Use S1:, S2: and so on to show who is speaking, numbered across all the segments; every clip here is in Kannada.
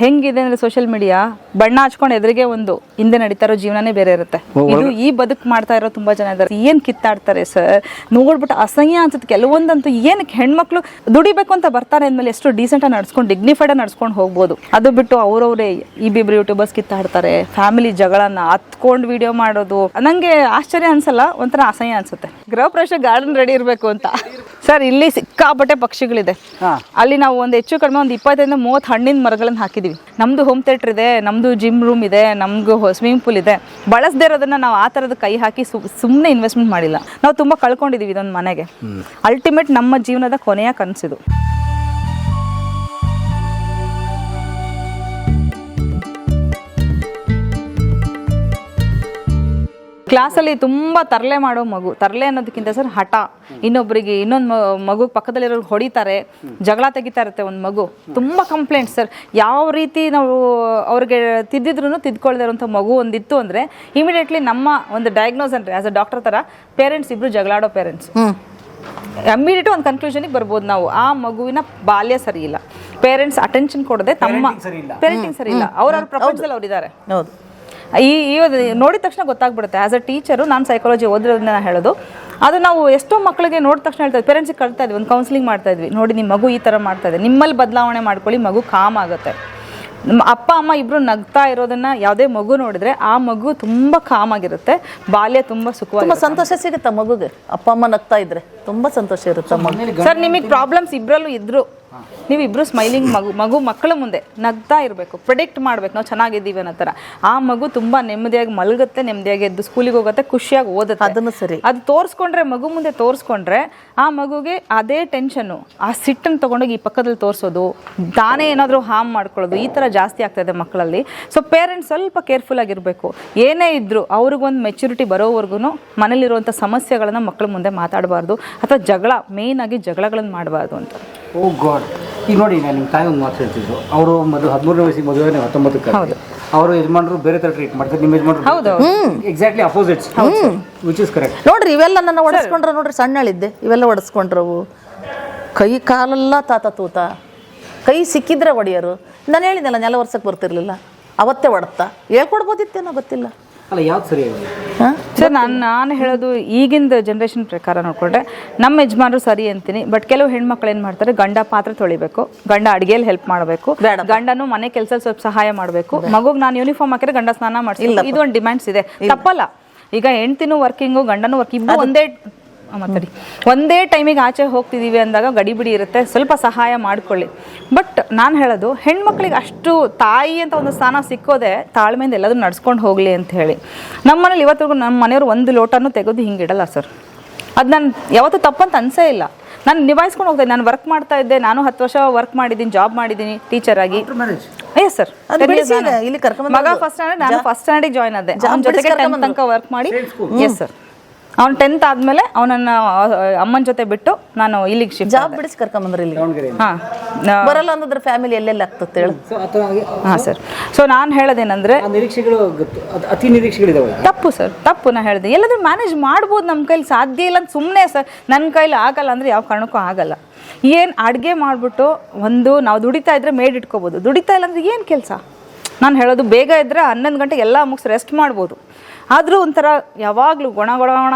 S1: ಹೆಂಗಿದೆ ಅಂದ್ರೆ ಸೋಷಿಯಲ್ ಮೀಡಿಯಾ ಬಣ್ಣ ಹಚ್ಕೊಂಡು ಎದುರಿಗೆ ಒಂದು ಹಿಂದೆ ನಡೀತಾ ಇರೋ ಜೀವನನೇ ಬೇರೆ ಇರುತ್ತೆ. ಇದು ಈ ಬದುಕ್ ಮಾಡ್ತಾ ಇರೋ ತುಂಬಾ ಜನ ಇದ್ದಾರೆ. ಏನ್ ಕಿತ್ತಾಡ್ತಾರೆ ಸರ್ ನೋಡ್ಬಿಟ್ಟು ಅಸಹ್ಯ ಅನ್ಸುತ್ತೆ. ಕೆಲವೊಂದಂತೂ ಏನಕ್ಕೆ ಹೆಣ್ಮಕ್ಳು ದುಡಿಬೇಕು ಅಂತ ಬರ್ತಾರೆ ಅಂದ್ಮೇಲೆ ಎಷ್ಟು ಡೀಸೆಂಟ್ ಆಗಿ ನಡ್ಸ್ಕೊಂಡು ಡಿಗ್ನಿಫೈಡ್ ಆಗಿ ನಡ್ಸ್ಕೊಂಡು ಹೋಗ್ಬೋದು. ಅದು ಬಿಟ್ಟು ಅವ್ರವ್ರೇ ಇಬ್ಬಿಬ್ರು ಯೂಟ್ಯೂಬರ್ಸ್ ಕಿತ್ತಾಡ್ತಾರೆ. ಫ್ಯಾಮಿಲಿ ಜಗಳನ್ನ ಹತ್ಕೊಂಡು ವಿಡಿಯೋ ಮಾಡೋದು. ನಂಗೆ ಆಶ್ಚರ್ಯ ಅನ್ಸಲ್ಲ ಒಂಥರ ಅಸಹ್ಯ ಅನ್ಸುತ್ತೆ. ಗೃಹ ಪ್ರವೇಶ ಗಾರ್ಡನ್ ರೆಡಿ ಇರಬೇಕು ಅಂತ. ಸರ್ ಇಲ್ಲಿ ಸಿಕ್ಕಾಪಟ್ಟೆ ಪಕ್ಷಿಗಳಿದೆ. ಅಲ್ಲಿ ನಾವು ಒಂದು ಹೆಚ್ಚು ಕಡಿಮೆ ಒಂದು ಇಪ್ಪತ್ತರಿಂದ ಮೂವತ್ತು ಹಣ್ಣಿನ ಮರಗಳನ್ನ ಹಾಕಿದೀವಿ ನಮ್ದು ಹೋಮ್ ಥಿಯೇಟರ್ ಇದೆ ನಮ್ದು ಜಿಮ್ ರೂಮ್ ಇದೆ ನಮ್ದು ಸ್ವಿಮ್ಮಿಂಗ್ ಪೂಲ್ ಇದೆ. ಬಳಸದೇ ಇರೋದನ್ನ ನಾವು ಆ ಥರದ ಕೈ ಹಾಕಿ ಸುಮ್ಮನೆ ಇನ್ವೆಸ್ಟ್ಮೆಂಟ್ ಮಾಡಿಲ್ಲ. ನಾವು ತುಂಬಾ ಕಳ್ಕೊಂಡಿದೀವಿ ಇದೊಂದು ಮನೆಗೆ. ಅಲ್ಟಿಮೇಟ್ ನಮ್ಮ ಜೀವನದ ಕೊನೆಯ ಕನಸಿದು. ಕ್ಲಾಸಲ್ಲಿ ತುಂಬ ತರಲೆ ಮಾಡೋ ಮಗು. ತರಲೆ ಅನ್ನೋದಕ್ಕಿಂತ ಸರ್ ಹಠ. ಇನ್ನೊಬ್ಬರಿಗೆ ಇನ್ನೊಂದು ಮಗು ಪಕ್ಕದಲ್ಲಿರೋರು ಹೊಡಿತಾರೆ ಜಗಳ ತೆಗಿತಾ ಇರುತ್ತೆ ಒಂದು ಮಗು. ತುಂಬ ಕಂಪ್ಲೇಂಟ್ ಸರ್. ಯಾವ ರೀತಿ ನಾವು ಅವ್ರಿಗೆ ತಿದ್ದಿದ್ರು ತಿದ್ಕೊಳ್ದೇ ಇರೋಂಥ ಮಗು ಒಂದಿತ್ತು ಅಂದರೆ ಇಮಿಡಿಯೇಟ್ಲಿ ನಮ್ಮ ಒಂದು ಡಯಾಗ್ನೋಸ್ ಅಂದರೆ ಆಸ್ ಅ ಡಾಕ್ಟರ್ ಥರ ಪೇರೆಂಟ್ಸ್ ಇಬ್ಬರು ಜಗಳಾಡೋ ಪೇರೆಂಟ್ಸ್ ಇಮಿಡಿಯೇಟ್ ಒಂದು ಕನ್ಕ್ಲೂಷನ್ಗೆ ಬರ್ಬೋದು ನಾವು. ಆ ಮಗುವಿನ ಬಾಲ್ಯ ಸರಿ ಇಲ್ಲ. ಪೇರೆಂಟ್ಸ್ ಅಟೆನ್ಷನ್ ಕೊಡದೆ ತಮ್ಮ ಪೇರೆಂಟಿಂಗ್ ಸರಿ ಇಲ್ಲ. ಅವ್ರವ್ರ ಪ್ರಪಂಚದಲ್ಲಿ ಅವರಿದ್ದಾರೆ.
S2: ಹೌದು.
S1: ಈ ಈ ನೋಡಿದ ತಕ್ಷಣ ಗೊತ್ತಾಗ್ಬಿಡುತ್ತೆ. ಆ್ಯಸ್ ಅ ಟೀಚರು ನಾನು ಸೈಕಾಲಜಿ ಓದಿರೋದನ್ನ ನಾನು ಹೇಳೋದು ಅದು ನಾವು ಎಷ್ಟೋ ಮಕ್ಕಳಿಗೆ ನೋಡಿದ ತಕ್ಷಣ ಹೇಳ್ತಾ ಇದ್ವಿ. ಪೇರೆಂಟ್ಸಿಗೆ ಕಳ್ತಾ ಇದ್ವಿ ಒಂದು ಕೌನ್ಸಿಲಿಂಗ್ ಮಾಡ್ತಾ ಇದ್ವಿ. ನೋಡಿ ನಿಮ್ಮ ಮಗು ಈ ಥರ ಮಾಡ್ತಾ ಇದೆ. ನಿಮ್ಮಲ್ಲಿ ಬದಲಾವಣೆ ಮಾಡ್ಕೊಳ್ಳಿ ಮಗು ಕಾಮ್ ಆಗುತ್ತೆ. ನಮ್ಮ ಅಪ್ಪ ಅಮ್ಮ ಇಬ್ಬರು ನಗ್ತಾ ಇರೋದನ್ನ ಯಾವುದೇ ಮಗು ನೋಡಿದ್ರೆ ಆ ಮಗು ತುಂಬಾ ಕಾಮ್ ಆಗಿರುತ್ತೆ. ಬಾಲ್ಯ ತುಂಬಾ ಸುಖವಾಗಿ
S2: ತುಂಬಾ ಸಂತೋಷ ಸಿಗುತ್ತೆ ಮಗುಗೆ. ಅಪ್ಪ ಅಮ್ಮ ನಗ್ತಾ ಇದ್ರೆ ತುಂಬಾ ಸಂತೋಷ ಇರುತ್ತೆ
S1: ಸರ್ ನಿಮಗೆ ಪ್ರಾಬ್ಲಮ್ಸ್ ಇಬ್ರಲ್ಲೂ ಇದ್ರು. ನೀವು ಇಬ್ರು ಸ್ಮೈಲಿಂಗ್ ಮಗು ಮಗು ಮಕ್ಕಳ ಮುಂದೆ ನಗ್ತಾ ಇರಬೇಕು ಪ್ರೆಡಿಕ್ಟ್ ಮಾಡಬೇಕು ನಾವು ಚೆನ್ನಾಗಿದ್ದೀವಿ ಅನ್ನೋ ಥರ. ಆ ಮಗು ತುಂಬ ನೆಮ್ಮದಿಯಾಗಿ ಮಲಗುತ್ತೆ ನೆಮ್ಮದಿಯಾಗಿ ಎದ್ದು ಸ್ಕೂಲಿಗೆ ಹೋಗುತ್ತೆ ಖುಷಿಯಾಗಿ ಓದುತ್ತೆ.
S2: ಅದನ್ನು ಸರಿ.
S1: ಅದು ತೋರಿಸ್ಕೊಂಡ್ರೆ ಮಗು ಮುಂದೆ ತೋರಿಸ್ಕೊಂಡ್ರೆ ಆ ಮಗುಗೆ ಅದೇ ಟೆನ್ಷನ್ನು ಆ ಸಿಟ್ಟನ್ನು ತಗೊಂಡೋಗಿ ಈ ಪಕ್ಕದಲ್ಲಿ ತೋರಿಸೋದು ತಾನೇ ಏನಾದರೂ ಹಾರ್ಮ್ ಮಾಡ್ಕೊಳ್ಳೋದು ಈ ಥರ ಜಾಸ್ತಿ ಆಗ್ತಾಯಿದೆ ಮಕ್ಕಳಲ್ಲಿ. ಸೊ ಪೇರೆಂಟ್ಸ್ ಸ್ವಲ್ಪ ಕೇರ್ಫುಲ್ ಆಗಿರಬೇಕು. ಏನೇ ಇದ್ದರೂ ಅವ್ರಿಗೊಂದು ಮೆಚುರಿಟಿ ಬರೋವರೆಗೂ ಮನೇಲಿರುವಂಥ ಸಮಸ್ಯೆಗಳನ್ನು ಮಕ್ಕಳ ಮುಂದೆ ಮಾತಾಡಬಾರ್ದು ಅಥವಾ ಜಗಳ ಮೇಯ್ನಾಗಿ ಜಗಳಗಳನ್ನು ಮಾಡಬಾರ್ದು ಅಂತ.
S3: Oh god. ಈಗ ನೋಡಿ ನಾನು ನಿಮ್ಮ ತಾಯಿ ಒಂದು ಮಾತು ಹೇಳ್ತಿದ್ರು ಅವರು ಮೊದಲು ಹದಿಮೂರನೇ ವಯಸ್ಸಿಗೆ ಮದುವೆ ಹತ್ತೊಂಬತ್ತಕ್ಕೆ
S1: ಹೌದು.
S3: ಅವರು ಯಜಮಾನರು ಬೇರೆ ತರ ಟ್ರೀಟ್ ಮಾಡ್ತಾರೆ. ನಿಮ್ಮ ಯಜಮಾನರು
S1: ಹೌದು,
S3: exactly opposites which is correct
S2: ನೋಡ್ರಿ ಇವೆಲ್ಲ ನನ್ನ ಒಡಿಸ್ಕೊಂಡ್ರೆ ನೋಡ್ರಿ ಸಣ್ಣಳಿದ್ದೆ ಇವೆಲ್ಲ ಒಡಿಸ್ಕೊಂಡ್ರವು. ಕೈ ಕಾಲೆಲ್ಲ ತಾತ ತೂತ. ಕೈ ಸಿಕ್ಕಿದ್ರೆ ಒಡೆಯರು. ನಾನು ಹೇಳಿದ್ದೆಲ್ಲ ನೆಲ ವರ್ಷಕ್ಕೆ ಬರ್ತಿರ್ಲಿಲ್ಲ. ಅವತ್ತೇ ಒಡತ್ತಾ ಹೇಳ್ಕೊಡ್ಬೋದಿತ್ತೇನೋ ಗೊತ್ತಿಲ್ಲ.
S3: ಅಲ್ಲ ಯಾವ್ದು ಸರಿ
S1: ಸರ್ ನಾನು ನಾನು ಹೇಳೋದು ಈಗಿಂದ ಜನ್ರೇಷನ್ ಪ್ರಕಾರ ನೋಡ್ಕೊಂಡ್ರೆ ನಮ್ಮ ಯಜಮಾನರು ಸರಿ ಅಂತೀನಿ ಬಟ್ ಕೆಲವು ಹೆಣ್ಮಕ್ಳು ಏನು ಮಾಡ್ತಾರೆ ಗಂಡ ಪಾತ್ರ ತೊಳಿಬೇಕು ಗಂಡ ಅಡುಗೆಯಲ್ಲಿ ಹೆಲ್ಪ್ ಮಾಡಬೇಕು. ಗಂಡನು ಮನೆ ಕೆಲಸ ಸ್ವಲ್ಪ ಸಹಾಯ ಮಾಡಬೇಕು ಮಗುಗೆ ನಾನು ಯೂನಿಫಾರ್ಮ್ ಹಾಕಿದ್ರೆ ಗಂಡ ಸ್ನಾನ ಮಾಡಿಸಿ ಇದು ಒಂದು ಡಿಮ್ಯಾಂಡ್ಸ್ ಇದೆ. ತಪ್ಪಲ್ಲ. ಈಗ ಹೆಂಡ್ತಿನೂ ವರ್ಕಿಂಗು ಗಂಡನೂ ವರ್ಕಿಂಗ್ ಒಂದೇ ಮಾತಾಡಿ ಒಂದೇ ಟೈಮಿಗೆ ಆಚೆ ಹೋಗ್ತಿದೀವಿ ಅಂದಾಗ ಗಡಿಬಿಡಿ ಇರುತ್ತೆ ಸ್ವಲ್ಪ ಸಹಾಯ ಮಾಡ್ಕೊಳ್ಳಿ. ಬಟ್ ನಾನು ಹೇಳೋದು ಹೆಣ್ಮಕ್ಳಿಗೆ ಅಷ್ಟು ತಾಯಿ ಅಂತ ಒಂದು ಸ್ಥಾನ ಸಿಕ್ಕೋದೆ ತಾಳ್ಮೆಯಿಂದ ಎಲ್ಲದನ್ನು ನಡ್ಸ್ಕೊಂಡು ಹೋಗಲಿ ಅಂತ ಹೇಳಿ. ನಮ್ಮ ಮನೇಲಿ ಇವತ್ತಿಗೂ ನಮ್ಮ ಮನೆಯವರು ಒಂದು ಲೋಟನೂ ತೆಗೆದು ಹಿಂಗಿಡಲ್ಲ ಸರ್. ಅದು ನಾನು ಯಾವತ್ತೂ ತಪ್ಪಂತ ಅನ್ಸೇ ಇಲ್ಲ. ನಾನು ನಿಭಾಯಿಸ್ಕೊಂಡು ಹೋಗ್ತೇನೆ ನಾನು ವರ್ಕ್ ಮಾಡ್ತಾ ಇದ್ದೆ ನಾನು ಹತ್ತು ವರ್ಷ ವರ್ಕ್ ಮಾಡಿದ್ದೀನಿ ಜಾಬ್ ಮಾಡಿದ್ದೀನಿ ಟೀಚರ್ ಆಗಿ.
S3: ಮ್ಯಾರೇಜ್
S1: ಎಸ್ ಸರ್
S2: ಇಲ್ಲಿ
S1: ಮಗ ಫಸ್ಟ್ ಸ್ಟ್ಯಾಂಡರ್ಡ್ ನಾನು ಫಸ್ಟ್ ಸ್ಟ್ಯಾಂಡರ್ಡ್ ಜಾಯ್ನ್ ಆದೆ. ಜೊತೆಗೆ ತನಕ ವರ್ಕ್ ಮಾಡಿ. ಎಸ್ ಸರ್ ಅವ್ನು ಟೆಂತ್ ಆದ್ಮೇಲೆ ಅವನನ್ನ ಅಮ್ಮನ ಜೊತೆ ಬಿಟ್ಟು ನಾನು ಇಲ್ಲಿಗೆ ಶಿಫ್ಟ್
S2: ಜಾಬ್ ಬಿಡಿಸಿ ಕರ್ಕೊಂಬಂದ್ರಿ ಇಲ್ಲಿ
S1: ಹಾಂ.
S2: ಬರಲ್ಲ ಅನ್ನೋದ್ರ ಫ್ಯಾಮಿಲಿ ಎಲ್ಲೆಲ್ಲ ಆಗ್ತದೆ ಹೇಳು.
S1: ಹಾಂ ಸರ್ ಸೊ ನಾನು ಹೇಳೋದೇನಂದ್ರೆ
S3: ಆ ನಿರೀಕ್ಷೆಗಳು ಅತಿ ನಿರೀಕ್ಷೆಗಳಿದಾವೆ
S1: ತಪ್ಪು ಸರ್ ತಪ್ಪು ನಾ ಹೇಳಿದೆ. ಎಲ್ಲಾದ್ರೂ ಮ್ಯಾನೇಜ್ ಮಾಡ್ಬೋದು ನಮ್ಮ ಕೈಲಿ. ಸಾಧ್ಯ ಇಲ್ಲ ಅಂತ ಸುಮ್ಮನೆ ಸರ್ ನನ್ನ ಕೈಲಿ ಆಗಲ್ಲ ಅಂದ್ರೆ ಯಾವ ಕಾರಣಕ್ಕೂ ಆಗಲ್ಲ. ಏನು ಅಡುಗೆ ಮಾಡಿಬಿಟ್ಟು ಒಂದು ನಾವು ದುಡಿತಾ ಇದ್ರೆ ಮೇಡ್ ಇಟ್ಕೋಬೋದು. ದುಡಿತಾ ಇಲ್ಲ ಅಂದ್ರೆ ಏನು ಕೆಲಸ? ನಾನು ಹೇಳೋದು ಬೇಗ ಇದ್ರೆ ಹನ್ನೊಂದು ಗಂಟೆಗೆ ಎಲ್ಲ ಮುಗಿಸಿ ರೆಸ್ಟ್ ಮಾಡ್ಬೋದು. ಆದರೂ ಒಂಥರ ಯಾವಾಗಲೂ ಗೊಣ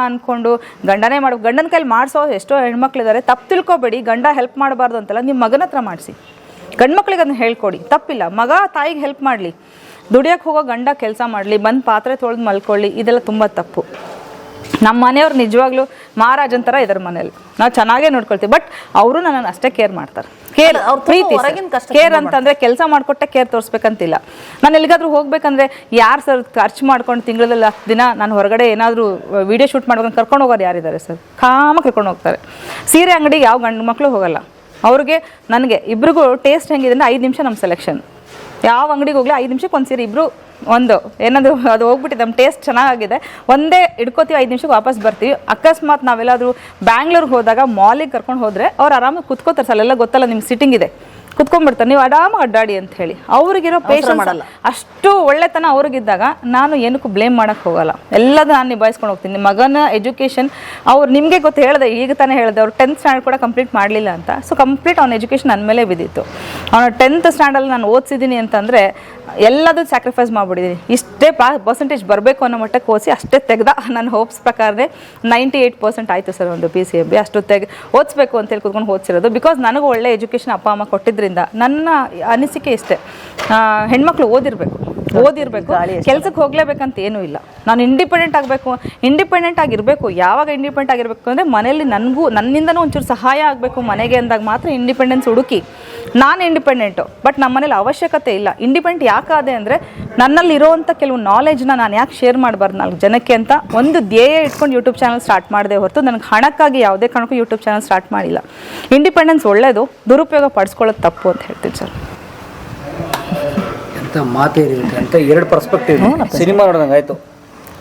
S1: ಅಂದ್ಕೊಂಡು ಗಂಡನೇ ಮಾಡೋ, ಗಂಡನ ಕೈಲಿ ಮಾಡಿಸೋ ಎಷ್ಟೋ ಹೆಣ್ಮಕ್ಳಿದ್ದಾರೆ ತಪ್ಪು ತಿಳ್ಕೊಬೇಡಿ, ಗಂಡ ಹೆಲ್ಪ್ ಮಾಡಬಾರ್ದು ಅಂತಲ್ಲ ನಿಮ್ಮ ಮಗನ ಹತ್ರ ಮಾಡಿಸಿ. ಗಂಡ್ಮಕ್ಳಿಗೆ ಅದನ್ನ ಹೇಳ್ಕೊಡಿ, ತಪ್ಪಿಲ್ಲ, ಮಗ ತಾಯಿಗೆ ಹೆಲ್ಪ್ ಮಾಡಲಿ. ದುಡಿಯೋಕ್ಕೆ ಹೋಗೋ ಗಂಡ ಕೆಲಸ ಮಾಡಲಿ, ಬಂದು ಪಾತ್ರೆ ತೊಳೆದು ಮಲ್ಕೊಳ್ಳಿ, ಇದೆಲ್ಲ ತುಂಬ ತಪ್ಪು. ನಮ್ಮ ಮನೆಯವ್ರು ನಿಜವಾಗ್ಲೂ ಮಹಾರಾಜನ್ ಥರ ಇದ್ರ ಮನೇಲಿ. ನಾವು ಚೆನ್ನಾಗೇ ನೋಡ್ಕೊಳ್ತೀವಿ. ಬಟ್ ಅವರು ನನ್ನನ್ನು ಅಷ್ಟೇ ಕೇರ್ ಮಾಡ್ತಾರೆ. ಕೇರ್
S2: ಅವ್ರ
S1: ಪ್ರೀತಿ ಕೇರ್ ಅಂತಂದ್ರೆ ಕೆಲಸ ಮಾಡಿಕೊಟ್ಟೆ ಕೇರ್ ತೋರಿಸ್ಬೇಕಂತಿಲ್ಲ. ನಾನು ಎಲ್ಲಿಗಾದ್ರೂ ಹೋಗ್ಬೇಕಂದ್ರೆ ಯಾರು ಸರ್ ಖರ್ಚು ಮಾಡ್ಕೊಂಡು ತಿಂಗಳಲ್ಲಿ ಹತ್ತು ದಿನ ನಾನು ಹೊರಗಡೆ ಏನಾದರೂ ವಿಡಿಯೋ ಶೂಟ್ ಮಾಡ್ಕೊಂಡು ಕರ್ಕೊಂಡು ಹೋಗೋರು ಯಾರಿದ್ದಾರೆ ಸರ್? ಕಾಮ ಕರ್ಕೊಂಡು ಹೋಗ್ತಾರೆ. ಸೀರೆ ಅಂಗಡಿಗೆ ಯಾವ ಗಂಡು ಮಕ್ಕಳು ಹೋಗಲ್ಲ. ಅವ್ರಿಗೆ ನನಗೆ ಇಬ್ರಿಗೂ ಟೇಸ್ಟ್ ಹೆಂಗಿದೆ ಅಂದರೆ ಐದು ನಿಮಿಷ ನಮ್ಮ ಸೆಲೆಕ್ಷನ್ ಯಾವ ಅಂಗಡಿಗೆ ಹೋಗಲಿ ಐದು ನಿಮಿಷಕ್ಕೆ ಒಂದು ಸೀರೆ ಇಬ್ರು ಒಂದು ಏನಾದರೂ ಅದು ಹೋಗ್ಬಿಟ್ಟಿದೆ ನಮ್ಮ ಟೇಸ್ಟ್ ಚೆನ್ನಾಗಿದೆ. ಒಂದೇ ಹಿಡ್ಕೋತೀವಿ ಐದು ನಿಮಿಷಕ್ಕೆ ವಾಪಸ್ ಬರ್ತೀವಿ. ಅಕಸ್ಮಾತ್ ನಾವೆಲ್ಲಾದರೂ ಬ್ಯಾಂಗ್ಳೂರ್ಗೆ ಹೋದಾಗ ಮಾಲಿಗೆ ಕರ್ಕೊಂಡು ಹೋದರೆ ಅವ್ರು ಆರಾಮಾಗಿ ಕುತ್ಕೋತಾರೆ ಸರ್ ಎಲ್ಲ ಗೊತ್ತಲ್ಲ ನಿಮ್ಗೆ ಸಿಟ್ಟಿಂಗ್ ಇದೆ. ಕುತ್ಕೊಂಡ್ಬಿಡ್ತಾರೆ ನೀವು ಆರಾಮಾಗಿ ಅಡ್ಡಾಡಿ ಅಂತ ಹೇಳಿ. ಅವ್ರಿಗಿರೋ ಪೇಷನ್ಸ್
S2: ಮಾಡಲ್ಲ.
S1: ಅಷ್ಟು ಒಳ್ಳೆತನ ಅವ್ರಿಗಿದ್ದಾಗ ನಾನು ಏನಕ್ಕೂ ಬ್ಲೇಮ್ ಮಾಡೋಕ್ಕೆ ಹೋಗಲ್ಲ. ಎಲ್ಲದೂ ನಾನು ನಿಭಾಯಿಸ್ಕೊಂಡು ಹೋಗ್ತೀನಿ. ನಿಮ್ಮ ಮಗನ ಎಜುಕೇಷನ್ ಅವ್ರು ನಿಮಗೆ ಗೊತ್ತು ಹೇಳಿದೆ ಈಗ ತಾನೇ ಹೇಳಿದೆ ಅವ್ರು ಟೆಂತ್ ಸ್ಟ್ಯಾಂಡರ್ಡ್ ಕೂಡ ಕಂಪ್ಲೀಟ್ ಮಾಡಲಿಲ್ಲ ಅಂತ. ಸೊ ಕಂಪ್ಲೀಟ್ ಅವ್ನ ಎಜುಕೇಷನ್ ನನ್ನ ಮೇಲೆ ಬಿದ್ದಿತ್ತು. ಅವನು ಟೆಂತ್ ಸ್ಟ್ಯಾಂಡಲ್ಲಿ ನಾನು ಓದಿಸಿದ್ದೀನಿ ಅಂತಂದರೆ ಎಲ್ಲದೂ ಸ್ಯಾಕ್ರಿಫೈಸ್ ಮಾಡಿಬಿಟ್ಟಿದ್ದೀನಿ ಇಷ್ಟೇ ಪಾ ಪರ್ಸೆಂಟೇಜ್ ಬರಬೇಕು ಅನ್ನೋ ಮಟ್ಟಕ್ಕೆ ಓದಿಸಿ ಅಷ್ಟೇ ತೆಗ್ದ ನನ್ನ ಹೋಪ್ಸ್ ಪ್ರಕಾರನೇ ನೈಂಟಿ ಏಯ್ಟ್ ಪರ್ಸೆಂಟ್ ಆಯಿತು ಸರ್ ಒಂದು ಪಿ ಸಿ ಎಂ ಬಿ ಅಷ್ಟು ತೆಗೆ ಓದಿಸ್ಬೇಕು ಅಂತೇಳಿ ಕೂತ್ಕೊಂಡು ಓದಿಸಿರೋದು. ಬಿಕಾಸ್ ನನಗೂ ಒಳ್ಳೆ ಎಜುಕೇಷನ್ ಅಪ್ಪ ಅಮ್ಮ ಕೊಟ್ಟಿದ್ದರಿಂದ ನನ್ನ ಅನಿಸಿಕೆ ಇಷ್ಟೇ. ಹೆಣ್ಮಕ್ಳು ಓದಿರಬೇಕು. ಓದಿರಬೇಕು. ಕೆಲಸಕ್ಕೆ ಹೋಗ್ಲೇಬೇಕಂತ ಏನೂ ಇಲ್ಲ. ನಾನು ಇಂಡಿಪೆಂಡೆಂಟ್ ಆಗಬೇಕು. ಇಂಡಿಪೆಂಡೆಂಟ್ ಆಗಿರಬೇಕು. ಯಾವಾಗ ಇಂಡಿಪೆಂಡೆಂಟ್ ಆಗಿರಬೇಕು ಅಂದರೆ ಮನೆಯಲ್ಲಿ ನನಗೂ ನನ್ನಿಂದನೂ ಒಂಚೂರು ಸಹಾಯ ಆಗಬೇಕು ಮನೆಗೆ ಅಂದಾಗ ಮಾತ್ರ ಇಂಡಿಪೆಂಡೆನ್ಸ್ ಹುಡುಕಿ. ನಾನು ಇಂಡಿಪೆಂಡೆಂಟು ಬಟ್ ನಮ್ಮ ಮನೇಲಿ ಅವಶ್ಯಕತೆ ಇಲ್ಲ. ಇಂಡಿಪೆಂಡೆಂಟ್ ಯಾಕಾದೆ ಅಂದರೆ ನನ್ನಲ್ಲಿ ಇರೋವಂಥ ಕೆಲವು ನಾಲೆಜ್ನ ನಾನು ಯಾಕೆ ಶೇರ್ ಮಾಡಬಾರ್ದು ನಾಲ್ಕು ಜನಕ್ಕೆ ಅಂತ ಒಂದು ಧ್ಯೇಯ ಇಟ್ಕೊಂಡು ಯೂಟ್ಯೂಬ್ ಚಾನಲ್ ಸ್ಟಾರ್ಟ್ ಮಾಡಿದೆ ಹೊರತು ನನಗೆ ಹಣಕ್ಕಾಗಿ ಯಾವುದೇ ಕಾರಣಕ್ಕೂ ಯೂಟ್ಯೂಬ್ ಚಾನಲ್ ಸ್ಟಾರ್ಟ್ ಮಾಡಿಲ್ಲ. ಇಂಡಿಪೆಂಡೆನ್ಸ್ ಒಳ್ಳೆಯದು ದುರುಪಯೋಗ ಪಡಿಸ್ಕೊಳ್ಳೋದು ತಪ್ಪು ಅಂತ ಹೇಳ್ತೀನಿ ಸರ್.
S3: ಎಂತ ಮಾತೇ ಅಂತ ಎರಡು ಪರ್ಸ್ಪೆಕ್ಟಿವ್ ಸಿನಿಮಾ ನೋಡಿದಂಗೆ ಆಯ್ತು.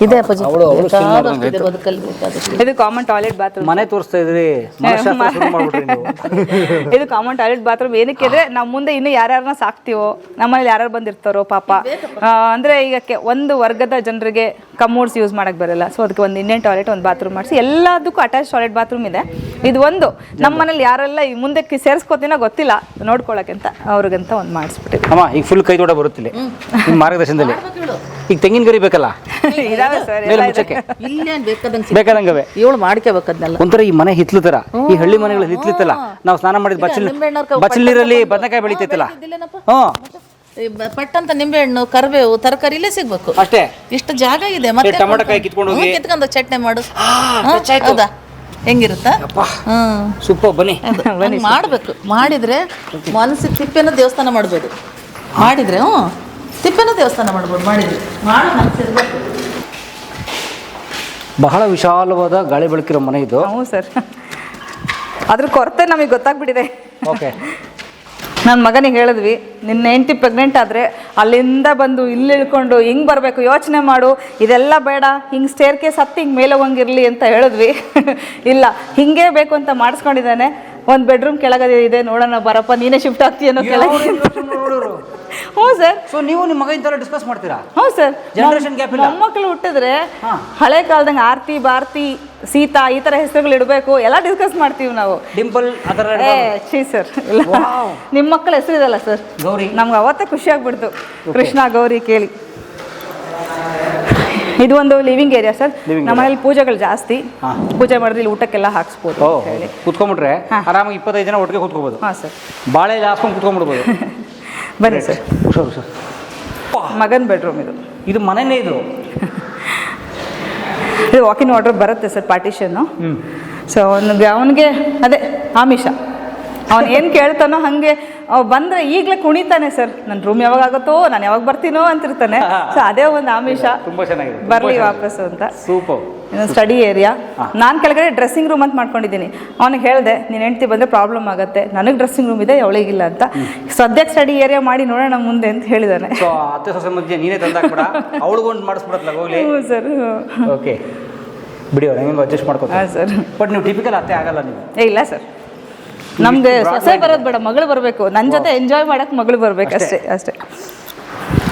S2: ಇದೆ ಅಪ್ಪಾಜಿ ಬೇಕಾದಷ್ಟು ಇದೆ. ಬದುಕಲ್ಲಿ ಬೇಕಾದಷ್ಟು
S1: ಇದು ಕಾಮನ್ ಟಾಯ್ಲೆಟ್ ಬಾತ್ರೂಮ್
S3: ಮನೆ ತೋರಿಸ್ತಾ ಇದ್ರಿ. ಶುರು ಮಾಡ್ಬಿಟ್ರಿ ನೀವು.
S1: ಇದು ಕಾಮನ್ ಟಾಯ್ಲೆಟ್ ಬಾತ್ರೂಮ್ ಏನಕ್ಕೆ ಅಂದ್ರೆ ನಾವು ಮುಂದೆ ಇನ್ನು ಯಾರ್ಯಾರನ್ನ ಸಾಕ್ತಿವೋ ನಮ್ಮಲ್ಲಿ ಯಾರು ಬಂದಿರ್ತಾರೋ ಪಾಪ. ಆ, ಅಂದ್ರೆ ಈಗ ಕೆ- ಒಂದು ವರ್ಗದ ಜನರಿಗೆ ಕಮೋಡ್ಸ್ ಯೂಸ್ ಮಾಡಕ್ ಬರಲ್ಲ. ಸೊ ಅದಕ್ಕೆ ಒಂದು ಇಂಡಿಯನ್ ಟಾಯ್ಲೆಟ್ ಒಂದು ಬಾತ್ರೂಮ್ ಮಾಡಿಸಿ. ಎಲ್ಲದಕ್ಕೂ ಅಟ್ಯಾಚ್ ಟಾಯ್ಲೆಟ್ ಬಾತ್ರೂಮ್ ಇದೆ. ಇದು ಒಂದು. ನಮ್ಮ ಮನೇಲಿ ಯಾರೆಲ್ಲ ಈ ಮುಂದಕ್ಕೆ ಸೇರಿಸ್ಕೋತೀನೋ ಗೊತ್ತಿಲ್ಲ. ಅಂತ ಅವ್ರಿಗಂತ ಒಂದು ಮಾಡಿಸ್ಬಿಟ್ಟಿದ್ವಿ
S3: ಅಮ್ಮ ಈಗ ಫುಲ್ ಕೈ ತೊಡ ಬರುತ್ತಿಲ್ಲ. ನಿಮ್ಮ ಮಾರ್ಗದರ್ಶನದಲ್ಲಿ. ಈಗ ತೆಂಗಿನ ಗರಿ ಬೇಕಲ್ಲ?
S1: ಇದಾವೆ ಸರ್
S3: ಎಲ್ಲ ಮುಚ್ಚಕ್ಕೆ.
S2: ಇಲ್ಲೇನ್ ಬೇಕಾದಂಗೆ
S3: ಬೇಕಾದಂಗವೆ?
S2: ಇವಳು ಮಾಡ್ಕೋಬೇಕದ್ನೆಲ್ಲ
S3: ಒಂಥರ ಈ ಮನೆ ಹಿತ್ಲು ತರ ಈ ಹಳ್ಳಿ ಮನೆಗಳು ಹಿತ್ಲಿತ್ತಲ್ಲ? ನಾವು ಸ್ನಾನ ಮಾಡಿದ ಬಚ್ಚಲ್ ಬಚ್ಚಲ್ ನೀರಲ್ಲಿ ಬದನೆಕಾಯಿ ಬೆಳಿತೈತಲ್ಲ? ಹ್ಞೂ.
S2: ಪಟ್ಟಂತ ನಿಂಬೆಹಣ್ಣು ಕರಿಬೇವು ತರಕಾರಿ ಇಲ್ಲೇ ಸಿಗ್ಬೇಕು.
S3: ಅಷ್ಟೇ?
S2: ಇಷ್ಟು ಜಾಗ ಇದೆ ಮತ್ತೆ
S3: ಟೊಮೊಟೊ ಕಾಯಿ ಕಿತ್ಕೊಂಡು ಹೋಗಿ.
S2: ಕಿತ್ಕೊಂಡು ಚಟ್ನಿ ಮಾಡು. ಹೌದಾ? ಹೆಂಗಿರುತ್ತಾ?
S3: ಸೂಪರ್ ಬನ್ನಿ.
S2: ಮಾಡ್ಬೇಕು. ಮಾಡಿದ್ರೆ ಮನಸ್ಸಿಗೆ ತಿಪ್ಪೆನ ದೇವಸ್ಥಾನ ಮಾಡ್ಬೋದು. ಮಾಡಿದ್ರೆ ಹ್ಞೂ ತಿಪ್ಪನ ದೇವಸ್ಥಾನ ಮಾಡ್ಬೋದು ಮಾಡಿದ್ರೆ ಮಾಡೋ ಮನಸ್ಸಿರ್ಬೇಕು
S3: ಬಹಳ ವಿಶಾಲವಾದ ಗಾಳಿ ಬೆಳಕಿರೋ ಮನೆ ಇದು.
S1: ಹ್ಞೂ ಸರ್. ಅದ್ರ ಕೊರತೆ ನಮಗೆ ಗೊತ್ತಾಗ್ಬಿಟ್ಟಿದೆ.
S3: ಓಕೆ.
S1: ನನ್ನ ಮಗನಿಗೆ ಹೇಳಿದ್ವಿ ನಿನ್ನ ಹೆಂಡತಿ ಪ್ರೆಗ್ನೆಂಟ್ ಆದರೆ ಅಲ್ಲಿಂದ ಬಂದು ಇಲ್ಲಿ ಇಳ್ಕೊಂಡು ಹಿಂಗೆ ಬರಬೇಕು ಯೋಚನೆ ಮಾಡು ಇದೆಲ್ಲ ಬೇಡ ಹಿಂಗೆ ಸ್ಟೇರ್ ಕೇಸ್ ಹತ್ತಿ ಹಿಂಗೆ ಮೇಲೆ ಹೋಗಂಗಿರಲಿ ಅಂತ ಹೇಳಿದ್ವಿ. ಇಲ್ಲ ಹಿಂಗೆ ಬೇಕು ಅಂತ ಮಾಡಿಸ್ಕೊಂಡಿದ್ದಾನೆ. ಒಂದು ಬೆಡ್ರೂಮ್ ಕೆಳಗಡೆ ಇದೆ ನೋಡೋಣ ಬರಪ್ಪ ನೀನೇ ಶಿಫ್ಟ್ ಆಗ್ತೀಯನೋ ಕೆಳಗೆ. ಹ್ಞೂ ಸರ್.
S3: ಸೊ ನೀವು ನಿಮ್ಮ ಮಗ ಇಂಥವ್ರ ಡಿಸ್ಕಸ್ ಮಾಡ್ತೀರಾ?
S1: ಹ್ಞೂ ಸರ್.
S3: Generation gap ಇಲ್ಲ.
S1: ಮೊಮ್ಮಕ್ಕಳು ಹುಟ್ಟಿದ್ರೆ
S3: ಹಾ.
S1: ಹಳೆ ಕಾಲದಂಗೆ ಆರ್ತಿ ಭಾರತಿ ಸೀತಾ ಈ ತರ ಹೆಸರುಗಳು ಇಡಬೇಕು. ಎಲ್ಲ ಡಿಸ್ಕಸ್ ಮಾಡ್ತೀವಿ ನಾವು.
S3: ಡಿಂಪಲ್ ಆ ಥರ
S1: ಏ ಛೀ ಸರ್. ಇಲ್ಲ.
S3: Wow.
S1: ನಿಮ್ಮ ಮಕ್ಕಳ ಹೆಸರಿದಲ್ಲ ಸರ್.
S3: ಗೌರಿ.
S1: ನಮ್ಗೆ ಅವತ್ತೇ ಖುಷಿ ಆಗ್ಬಿಡ್ತು. ಕೃಷ್ಣ ಗೌರಿ ಕೇಳಿ. ಇದು ಒಂದು ಲಿವಿಂಗ್ ಏರಿಯಾ ಸರ್.
S3: Living
S1: ನಮ್ಮನೇಲಿ ಪೂಜೆಗಳು ಜಾಸ್ತಿ.
S3: ಹಾ.
S1: ಪೂಜೆ ಮಾಡಿದ್ರೆ ಇಲ್ಲಿ ಊಟಕ್ಕೆಲ್ಲ ಹಾಕ್ಸ್ಬೋದು
S3: ಓ
S1: ಅಂತ ಹೇಳಿ.
S3: ಕುತ್ಕೊಂಡ್ಬಿಟ್ರೆ
S1: ಹಾ.
S3: ಆರಾಮಾಗಿ ಇಪ್ಪತ್ತೈದು ಜನ ಒಟ್ಟಿಗೆ ಕುತ್ಕೋಬೋದು.
S1: ಹಾಂ ಸರ್.
S3: ಬಾಳೆ ಹಾಸ್ಕೊಂಡು ಕುತ್ಕೊಂಡ್ಬಿಡ್ಬೋದು.
S1: ಬನ್ನಿ ಸರ್.
S3: ಹುಷಾರು ಸರ್.
S1: ಮಗನ್ ಬೆಡ್ರೂಮ್ ಇದು.
S3: ಇದು ಮನೆನೇ ಇದು.
S1: ಇದು ವಾಕಿನ್ ಆರ್ಡರ್ ಬರುತ್ತೆ ಸರ್ ಪಾರ್ಟಿಷನ್ನು. ಸೊ ಒಂದು ಅವನಿಗೆ ಅದೇ ಆಮಿಷ. ಅವನು ಏನು ಕೇಳ್ತಾನೋ ಹಾಗೆ ಅವ್ ಬಂದರೆ ಈಗಲೇ ಕುಣಿತಾನೆ ಸರ್. ನನ್ನ ರೂಮ್ ಯಾವಾಗ ಆಗುತ್ತೋ ನಾನು ಯಾವಾಗ ಬರ್ತೀನೋ ಅಂತಿರ್ತಾನೆ. ಸೊ ಅದೇ ಒಂದು ಆಮಿಷ.
S3: ತುಂಬಾ ಚೆನ್ನಾಗಿದೆ
S1: ಬರಲಿ ವಾಪಸ್ಸು ಅಂತ.
S3: ಸೂಪರ್
S1: ಸ್ಟಡಿ ಏರಿಯಾ ನಾನು ಕೆಳಗಡೆ ಡ್ರೆಸ್ಸಿಂಗ್ ರೂಮ್ ಅಂತ ಮಾಡ್ಕೊಂಡಿದ್ದೀನಿ. ಅವನಿಗೆ ಹೇಳಿದೆ ನೀನು ಹೆಂಡ್ತಿ ಬಂದರೆ ಪ್ರಾಬ್ಲಮ್ ಆಗುತ್ತೆ. ನನಗೆ ಡ್ರೆಸ್ಸಿಂಗ್ ರೂಮ್ ಇದೆ ಅವಳಿಗಿಲ್ಲ ಅಂತ. ಸದ್ಯಕ್ಕೆ ಸ್ಟಡಿ ಏರಿಯಾ ಮಾಡಿ ನೋಡೋಣ ಮುಂದೆ ಅಂತ
S3: ಹೇಳಿದಾನೆ. ಅತ್ತೆ ಸೊಸೆ ಮಧ್ಯೆ ನೀನೇ ತಂದಾಕ್ಬಿಡ. ಅವಳಿಗೊಂದು ಮಾಡಿಸ್ಬಿಡತ್ತಲ್ಲ ಹೋಗ್ಲಿ.
S1: ಹ್ಞೂ ಸರ್
S3: ಓಕೆ ಬಿಡಿ ಅವ್ರು ಹೆಂಗೆ ಅಡ್ಜಸ್ಟ್ ಮಾಡ್ಕೊತಾರೆ?
S1: ಹಾಂ ಸರ್.
S3: ಬಟ್ ನೀವು ಟಿಪಿಕಲ್ ಅತ್ತೆ ಆಗಲ್ಲ ನೀವು.
S1: ಏ ಇಲ್ಲ ಸರ್. ನಮ್ಗೆ ಸೊಸೆ ಬರೋದು ಬೇಡ ಮಗಳು ಬರಬೇಕು. ನನ್ನ ಜೊತೆ ಎಂಜಾಯ್ ಮಾಡಕ್ ಮಗಳು ಬರ್ಬೇಕು ಅಷ್ಟೇ. ಅಷ್ಟೇ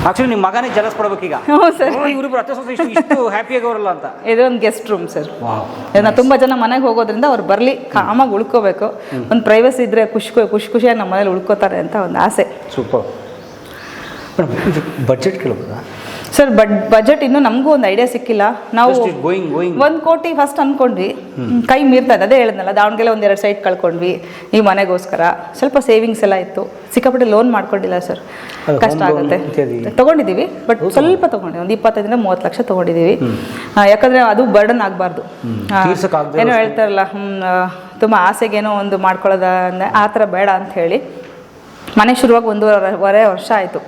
S3: ಆಕ್ಚುಲಿ ನಿಮ್ಮ ಮಗನೇ ಜಲಸ್ ಈಗ.
S1: ಹ್ಞೂ ಸರ್.
S3: ಇವರಿಬ್ರು ಅತ್ತೆ ಸೊಸೆ ಇಷ್ಟು ಇಷ್ಟು ಹ್ಯಾಪಿಯಾಗಿ ಅವರಲ್ಲ ಅಂತ.
S1: ಇದು ಒಂದು ಗೆಸ್ಟ್ ರೂಮ್ ಸರ್.
S3: ವಾವ್
S1: ನಾ ತುಂಬ ಜನ ಮನೆಗೆ ಹೋಗೋದ್ರಿಂದ ಅವ್ರು ಬರಲಿ ಕಾಮಾಗಿ ಉಳ್ಕೋಬೇಕು. ಒಂದು ಪ್ರೈವಸಿ ಇದ್ರೆ ಖುಷಿ ಖುಷಿ ಖುಷಿಯಾಗಿ ನಮ್ಮ ಮನೇಲಿ ಉಳ್ಕೋತಾರೆ ಅಂತ ಒಂದು ಆಸೆ.
S3: ಸೂಪರ್ ಬಜೆಟ್ ಕೇಳ್ಬೋದಾ?
S1: ಸರ್ ಬಟ್ ಬಜೆಟ್ ಇನ್ನು ನಮಗೂ ಒಂದು ಐಡಿಯಾ ಸಿಕ್ಕಿಲ್ಲ. ನಾವು
S3: ಗೋಯಿಂಗ್ ಗೋಯಿಂಗ್
S1: ಒಂದು ಕೋಟಿ ಫಸ್ಟ್ ಅನ್ಕೊಂಡ್ವಿ. ಕೈ ಮೀರ್ತಾ ಇದೆ. ಅದೇ ಹೇಳಿದ್ನಲ್ಲ ದಾವಣಗೆರೆ ಒಂದು ಎರಡು ಸೈಟ್ ಕಳ್ಕೊಂಡ್ವಿ ಈ ಮನೆಗೋಸ್ಕರ. ಸ್ವಲ್ಪ ಸೇವಿಂಗ್ಸ್ ಎಲ್ಲ ಇತ್ತು. ಸಿಕ್ಕಾಪಟ್ಟೆ ಲೋನ್ ಮಾಡ್ಕೊಂಡಿಲ್ಲ ಸರ್ ಕಷ್ಟ ಆಗುತ್ತೆ. ತಗೊಂಡಿದ್ದೀವಿ ಬಟ್ ಸ್ವಲ್ಪ ತಗೊಂಡಿದ್ದೀವಿ ಒಂದು ಇಪ್ಪತ್ತೈದರಿಂದ ಮೂವತ್ತು ಲಕ್ಷ ತಗೊಂಡಿದ್ದೀವಿ ಯಾಕಂದರೆ ಅದು ಬರ್ಡನ್ ಆಗಬಾರ್ದು. ಏನೋ ಹೇಳ್ತಾರಲ್ಲ ತುಂಬ ಆಸೆಗೇನೋ ಒಂದು ಮಾಡ್ಕೊಳ್ಳೋದ ಆ ಥರ ಬೇಡ ಅಂತ ಹೇಳಿ. ಮನೆ ಶುರುವಾಗಿ ಒಂದೂವರೆ ವರ್ಷ ಆಯಿತು.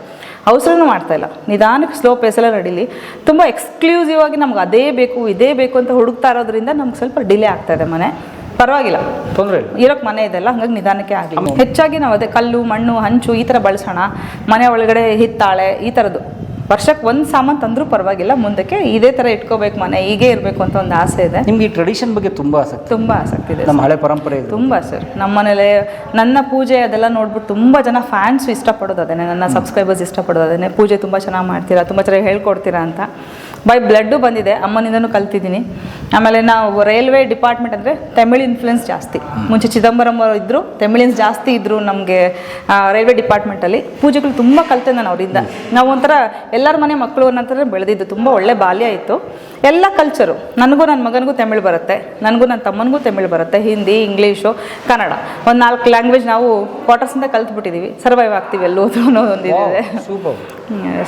S1: ಅವಸರನೂ ಮಾಡ್ತಾ ಇಲ್ಲ. ನಿಧಾನಕ್ಕೆ ಸ್ಲೋ ಪೇಸೆಲ್ಲ ನಡೀಲಿ. ತುಂಬ ಎಕ್ಸ್ಕ್ಲೂಸಿವ್ ಆಗಿ ನಮ್ಗೆ ಅದೇ ಬೇಕು ಇದೇ ಬೇಕು ಅಂತ ಹುಡುಕ್ತಾ ಇರೋದ್ರಿಂದ ನಮ್ಗೆ ಸ್ವಲ್ಪ ಡಿಲೇ ಆಗ್ತಾ ಇದೆ ಮನೆ. ಪರವಾಗಿಲ್ಲ.
S3: ತೊಂದರೆ ಇಲ್ಲ.
S1: ಇರೋಕ್ಕೆ ಮನೆ ಇದೆಲ್ಲ ಹಂಗಾಗಿ ನಿಧಾನಕ್ಕೆ ಆಗಲಿ. ಹೆಚ್ಚಾಗಿ ನಾವು ಅದೇ ಕಲ್ಲು ಮಣ್ಣು ಹಂಚು ಈ ಥರ ಬಳಸೋಣ. ಮನೆ ಒಳಗಡೆ ಹಿತ್ತಾಳೆ ಈ ಥರದ್ದು. ವರ್ಷಕ್ಕೆ ಒಂದು ಸಾಮಾನು ತಂದರೂ ಪರವಾಗಿಲ್ಲ ಮುಂದಕ್ಕೆ ಇದೇ ಥರ ಇಟ್ಕೋಬೇಕು ಮನೆ ಹೀಗೆ ಇರಬೇಕು ಅಂತ ಒಂದು ಆಸೆ ಇದೆ.
S3: ನಿಮ್ಗೆ ಈ ಟ್ರೆಡಿಷನ್ ಬಗ್ಗೆ ತುಂಬಾ ಆಸಕ್ತಿ
S1: ತುಂಬ ಆಸಕ್ತಿ ಇದೆ
S3: ನಮ್ಮ ಹಳೆ ಪರಂಪರೆ ಇದೆ.
S1: ತುಂಬ ಸರ್. ನಮ್ಮ ಮನೇಲೆ ನನ್ನ ಪೂಜೆ ಅದೆಲ್ಲ ನೋಡ್ಬಿಟ್ಟು ತುಂಬ ಜನ ಫ್ಯಾನ್ಸ್ ಇಷ್ಟಪಡೋದು ಅದೇನೆ ನನ್ನ ಸಬ್ಸ್ಕ್ರೈಬರ್ಸ್ ಇಷ್ಟಪಡೋದು ಅದೇನೆ ಪೂಜೆ ತುಂಬ ಚೆನ್ನಾಗಿ ಮಾಡ್ತೀರಾ ತುಂಬ ಚೆನ್ನಾಗಿ ಹೇಳ್ಕೊಡ್ತೀರಾ ಅಂತ. ಬೈ ಬ್ಲಡ್ಡು ಬಂದಿದೆ ಅಮ್ಮನಿಂದನೂ ಕಲ್ತಿದ್ದೀನಿ. ಆಮೇಲೆ ನಾವು ರೈಲ್ವೆ ಡಿಪಾರ್ಟ್ಮೆಂಟ್ ಅಂದರೆ ತಮಿಳ್ ಇನ್ಫ್ಲುಯೆನ್ಸ್ ಜಾಸ್ತಿ. ಮುಂಚೆ ಚಿದಂಬರಂ ಅವರು ಇದ್ದರು ತಮಿಳಿನ್ಸ್ ಜಾಸ್ತಿ ಇದ್ದರು ನಮಗೆ ರೈಲ್ವೆ ಡಿಪಾರ್ಟ್ಮೆಂಟಲ್ಲಿ ಪೂಜೆಗಳು ತುಂಬ ಕಲಿತೆ ನಾನು ಅವರಿಂದ. ನಾವು ಒಂಥರ ಎಲ್ಲರ ಮನೆ ಮಕ್ಕಳು ಅನ್ನೋಂಥದ್ದು ಬೆಳೆದಿದ್ದು ತುಂಬ ಒಳ್ಳೆ ಬಾಲ್ಯ ಇತ್ತು. ಎಲ್ಲ ಕಲ್ಚರು ನನಗೂ ನನ್ನ ಮಗನಿಗೂ ತಮಿಳ್ ಬರುತ್ತೆ ನನಗೂ ನನ್ನ ತಮ್ಮನಿಗೂ ತಮಿಳ್ ಬರುತ್ತೆ ಹಿಂದಿ ಇಂಗ್ಲೀಷು ಕನ್ನಡ. ಒಂದು ನಾಲ್ಕು ಲ್ಯಾಂಗ್ವೇಜ್ ನಾವು ಕ್ವಾರ್ಟರ್ಸಿಂದ ಕಲ್ತ್ಬಿಟ್ಟಿದ್ದೀವಿ ಸರ್ವೈವ್ ಆಗ್ತೀವಿ ಎಲ್ಲೋದ್ರೂ ಒಂದಿದೆ
S3: ಸೂಪರ್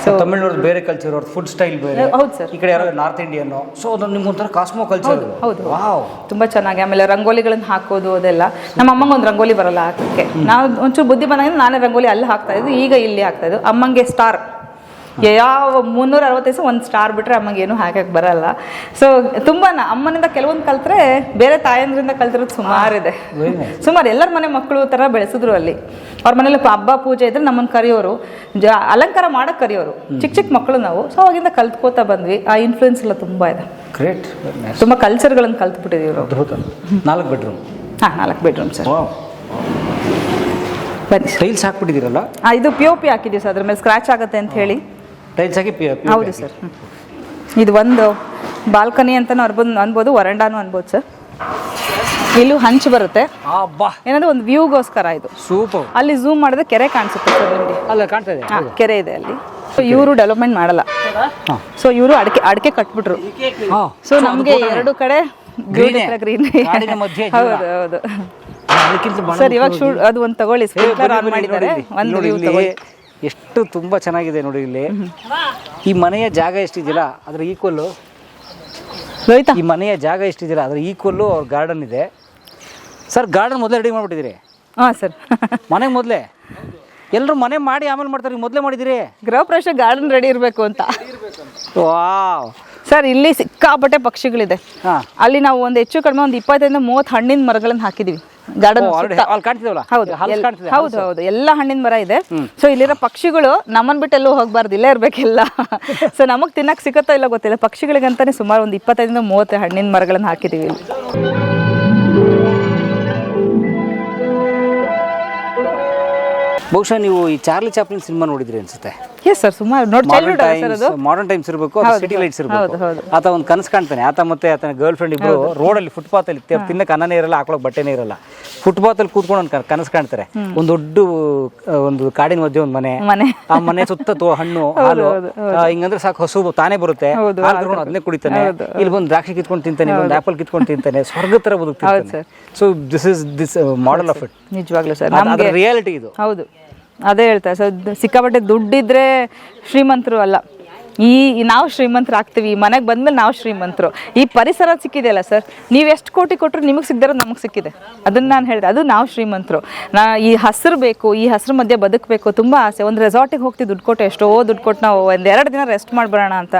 S1: ಸೊ
S3: ತಮಿಳ್ನವ್ರದ್ದು ಬೇರೆ ಕಲ್ಚರ್ ಅವ್ರದ್ದು ಫುಡ್ ಸ್ಟೈಲ್ ಬೇರೆ.
S1: ಹೌದು ಸರ್
S3: ಈ ಕಡೆ ಯಾರೋ ನಾರ್ತ್ ಇಂಡಿಯನ್ ಸೊ ಅದು ನಿಮ್ಗೊಂಥರ ಕಾಸ್ಮೋ ಕಲ್ಚರ್
S1: ಹೌದು.
S3: ವಾವ್
S1: ತುಂಬ ಚೆನ್ನಾಗಿ ಆಮೇಲೆ ರಂಗೋಲಿಗಳನ್ನ ಹಾಕೋದು ಅದೆಲ್ಲ. ನಮ್ಮ ಅಮ್ಮಂಗೆ ಒಂದು ರಂಗೋಲಿ ಬರಲ್ಲ ಹಾಕಕ್ಕೆ ನಾವು ಒಂಚೂರು ಬುದ್ಧಿ ಬಂದಾಗ ನಾನೇ ರಂಗೋಲಿ ಅಲ್ಲಿ ಹಾಕ್ತಾ ಇದ್ದು ಈಗ ಇಲ್ಲಿ ಹಾಕ್ತಾ ಇದ್ದು. ಅಮ್ಮಂಗೆ ಸ್ಟಾರ್ ಯಾವ ಮುನ್ನೂರ ಅರವತ್ತು ದಿವಸ ಒಂದು ಸ್ಟಾರ್ ಬಿಟ್ಟರೆ ಅಮ್ಮಗೆ ಏನು ಹಾಕಕ್ಕೆ ಬರಲ್ಲ. ಸೊ ತುಂಬ ಅಮ್ಮನಿಂದ ಕೆಲವೊಂದು ಕಲ್ತ್ರೆ ಬೇರೆ ತಾಯಂದ್ರಿಂದ ಕಲ್ತಿರೋದು ಸುಮಾರಿದೆ ಸುಮಾರು ಎಲ್ಲರ ಮನೆ ಮಕ್ಕಳು ಥರ ಬೆಳೆಸಿದ್ರು ಅಲ್ಲಿ. ಅವ್ರ ಮನೇಲಿ ಹಬ್ಬ ಪೂಜೆ ಇದ್ರೆ ನಮ್ಮನ್ನು ಕರೆಯೋರು. ಜ ಅಲಂಕಾರ ಮಾಡಕ್ಕೆ ಕರೆಯೋರು. ಚಿಕ್ಕ ಚಿಕ್ಕ ಮಕ್ಕಳು ನಾವು. ಸೊ ಅವಾಗಿಂದ ಕಲ್ತ್ಕೋತಾ ಬಂದ್ವಿ. ಆ ಇನ್ಫ್ಲುಯೆನ್ಸ್ ಎಲ್ಲ ತುಂಬ ಇದೆ.
S3: ಗ್ರೇಟ್
S1: ತುಂಬ ಕಲ್ಚರ್ಗಳನ್ನು ಕಲ್ತ್ಬಿಟ್ಟಿದ್ದೀವಿ
S3: ನಾಲ್ಕು ಬೆಡ್ರೂಮ್
S1: ಹಾಂ ನಾಲ್ಕು ಬೆಡ್ರೂಮ್ ಸರ್ ಬನ್ನಿ.
S3: ಟೈಲ್ಸ್ ಹಾಕ್ಬಿಟ್ಟಿದ್ದೀರಲ್ಲ?
S1: ಇದು ಪಿ ಒ ಪಿ ಹಾಕಿದ್ದೀವಿ ಸರ್ ಅದ್ರ ಮೇಲೆ ಸ್ಕ್ರಾಚ್ ಆಗುತ್ತೆ ಅಂತ ಹೇಳಿ.
S3: ಟೈಲ್ಸ್
S1: ಹೌದು ಸರ್. ಇದು ಒಂದು ಬಾಲ್ಕನಿ ಅಂತಾನೂ ಅನ್ಬೋದು ಅನ್ಬೋದು ವರಂಡಾನು ಅನ್ಬೋದು ಸರ್. ಇಲ್ಲೂ ಹಂಚು ಬರುತ್ತೆ. ಏನಂದ್ರೆ ಒಂದು ವ್ಯೂಗೋಸ್ಕರ ಇದು.
S3: ಸೂಪರ್
S1: ಅಲ್ಲಿ ಝೂಮ್ ಮಾಡಿದ್ರೆ ಕೆರೆ ಕಾಣಿಸುತ್ತೆ ಸರ್ ನಿಮಗೆ.
S3: ಅಲ್ಲ ಕಾಣ್ತಾ ಇದೆ.
S1: ಹಾಂ ಕೆರೆ ಇದೆ ಅಲ್ಲಿ. ಸೊ ಇವರು ಡೆವಲಪ್ಮೆಂಟ್ ಮಾಡಲ್ಲ. ಸೊ ಇವರು ಅಡಿಕೆ ಅಡಿಕೆ ಕಟ್ಬಿಟ್ರು.
S3: ಹಾಂ.
S1: ಸೊ ನಮಗೆ ಎರಡು ಕಡೆ. ಗ್ರೀನ್
S3: ಕಾಡಿನ ಮಧ್ಯೆ ಜೀವನ.
S1: ಹೌದು ಹೌದು.
S3: ಅದಕ್ಕಿಂತ ಬಹಳ
S1: ಸರ್ ಇವಾಗ ಶೂ ಅದು ಒಂದು ತಗೊಳ್ಳಿ. ಸ್ಪ್ರಿಂಕ್ಲರ್ ಆನ್ ಮಾಡಿದ್ದಾರೆ. ಒಂದು
S3: ನೋಡಿ ಇಲ್ಲಿ
S1: ತಗೊಳ್ಳಿ.
S3: ಎಷ್ಟು ತುಂಬ ಚೆನ್ನಾಗಿದೆ ನೋಡಿ ಇಲ್ಲಿ. ಈ ಮನೆಯ ಜಾಗ ಎಷ್ಟಿದೆಯಲ್ಲ ಅದ್ರ ಈಕ್ವಲ್ಲು ಈ ಮನೆಯ ಜಾಗ ಎಷ್ಟಿದೆಯಲ್ಲ ಅದ್ರ ಈಕ್ವಲ್ಲು ಅವ್ರ ಗಾರ್ಡನ್ ಇದೆ. ಸರ್ ಗಾರ್ಡನ್ ಮೊದಲೇ ರೆಡಿ ಮಾಡಿಬಿಟ್ಟಿದ್ದೀರಿ?
S1: ಹಾಂ ಸರ್
S3: ಮನೆಗೆ ಮೊದಲೇ? ಎಲ್ಲರೂ ಮನೆ ಮಾಡಿ ಆಮೇಲೆ ಮಾಡ್ತಾರೆ ಈಗ ಮೊದಲೇ ಮಾಡಿದಿರಿ
S1: ಗೃಹ ಪ್ರವೇಶ ಗಾರ್ಡನ್ ರೆಡಿ ಇರಬೇಕು ಅಂತ.
S3: ವಾವ್.
S1: ಸರ್ ಇಲ್ಲಿ ಸಿಕ್ಕಾಪಟ್ಟೆ ಪಕ್ಷಿಗಳಿದೆ.
S3: ಹಾಂ.
S1: ಅಲ್ಲಿ ನಾವು ಒಂದು ಹೆಚ್ಚು ಕಡಿಮೆ ಒಂದು ಇಪ್ಪತ್ತರಿಂದ ಮೂವತ್ತು ಹಣ್ಣಿನ ಮರಗಳನ್ನು ಹಾಕಿದೀವಿ. ಗಾರ್ಡನ್ ಹೌದು. ಹೌದು ಎಲ್ಲ ಹಣ್ಣಿನ ಮರ ಇದೆ. ಸೊ ಇಲ್ಲಿರೋ ಪಕ್ಷಿಗಳು ನಮ್ಮನ್ ಬಿಟ್ಟು ಎಲ್ಲೂ ಹೋಗ್ಬಾರ್ದು. ಇಲ್ಲೇ ಇರ್ಬೇಕಿಲ್ಲ. ಸೊ ನಮಗ್ ತಿನ್ನಕ್ ಸಿಗುತ್ತೋ ಇಲ್ಲ ಗೊತ್ತಿಲ್ಲ. ಪಕ್ಷಿಗಳಿಗಂತಾನೆ ಸುಮಾರು ಒಂದು ಇಪ್ಪತ್ತೈದರಿಂದ ಮೂವತ್ತು ಹಣ್ಣಿನ ಮರಗಳನ್ನ ಹಾಕಿದೀವಿ
S3: ಬಹುಶಃ ನೀವು ಈ ಚಾರ್ಲಿ ಚಾಪ್ಲಿನ್ ಸಿನಿಮಾ ನೋಡಿದ್ರಿ ಅನ್ಸುತ್ತೆ.
S1: ಎಸ್ ಸರ್ ಸುಮಾರು ನೋಡಿ ಚೈಲ್ಡ್ಹುಡ್ ಸರ್ ಅದು?
S3: ಟೈಮ್ಸ್ ಮಾಡರ್ನ್ ಟೈಮ್ಸ್ ಇರಬೇಕು ಸಿಟಿ ಲೈಟ್ಸ್ ಇರಬೇಕು. ಆತ ಒಂದು ಕನಸು ಕಾಣ್ತಾನೆ. ಆತ ಮತ್ತೆ ಆತನ ಗರ್ಲ್ ಫ್ರೆಂಡ್ ಇಬ್ರು ರೋಡ್ ಅಲ್ಲಿ ಫುಟ್ಪಾತ್ ಅಲ್ಲಿ ತಿನ್ನಕ್ಕೆ ಅನ್ನನೇ ಇರಲ್ಲ ಹಾಕೊಳಕ್ ಬಟ್ಟೆನೇ ಇರಲ್ಲ. ಫುಟ್ಪಾತ್ ಅಲ್ಲಿ ಕೂತ್ಕೊಂಡು ಒಂದು ಕನಸು ಕಾಣ್ತಾರೆ. ಒಂದು ದೊಡ್ಡ ಒಂದು ಕಾಡಿನ ಮಧ್ಯೆ ಒಂದು ಮನೆ. ಆ ಮನೆ ಸುತ್ತ ಹಣ್ಣು ಹಾಲು. ಹಿಂಗಂದ್ರೆ ಸಾಕು ಹಸು ತಾನೇ ಬರುತ್ತೆ. ಅದನ್ನೇ ಕುಡಿತಾನೆ. ಇಲ್ಲಿ ಬಂದು ದ್ರಾಕ್ಷಿ ಕಿತ್ಕೊಂಡು ತಿಂತಾನೆ ಒಂದು ಆಪಲ್ ಕಿತ್ಕೊಂಡು ತಿಂತಾನೆ. ಸ್ವರ್ಗ ತರ ಬದುಕ್ತಾನೆ so this is this model of it
S1: ನಿಜವಾಗ್ಲೂ ಸರ್.
S3: ರಿಯಾಲಿಟಿ ಇದು.
S1: ಹೌದು. ಅದೇ ಹೇಳ್ತಾರೆ. ಸೊ ಸಿಕ್ಕಾಪಟ್ಟೆ ದುಡ್ಡಿದ್ರೆ ಶ್ರೀಮಂತರು ಅಲ್ಲ. ಈ ನಾವು ಶ್ರೀಮಂತರು ಆಗ್ತೀವಿ. ಮನೆಗೆ ಬಂದ್ಮೇಲೆ ನಾವು ಶ್ರೀಮಂತರು. ಈ ಪರಿಸರ ಸಿಕ್ಕಿದೆಯಲ್ಲ ಸರ್ ನೀವು ಎಷ್ಟು ಕೋಟಿ ಕೊಟ್ಟರು ನಿಮಗೆ ಸಿಗ್ದಿರೋದು ನಮಗೆ ಸಿಕ್ಕಿದೆ. ಅದನ್ನ ನಾನು ಹೇಳಿದೆ ಅದು ನಾವು ಶ್ರೀಮಂತರು. ನಾ ಈ ಹಸಿರು ಬೇಕು ಈ ಹಸಿರು ಮಧ್ಯೆ ಬದುಕಬೇಕು ತುಂಬ ಆಸೆ. ಒಂದು ರೆಸಾರ್ಟಿಗೆ ಹೋಗ್ತಿ ದುಡ್ಡು ಕೊಟ್ಟು ಎಷ್ಟೋ ದುಡ್ಡು ಕೊಟ್ಟು ನಾವು ಒಂದು ಎರಡು ದಿನ ರೆಸ್ಟ್ ಮಾಡಿಬರೋಣ ಅಂತ.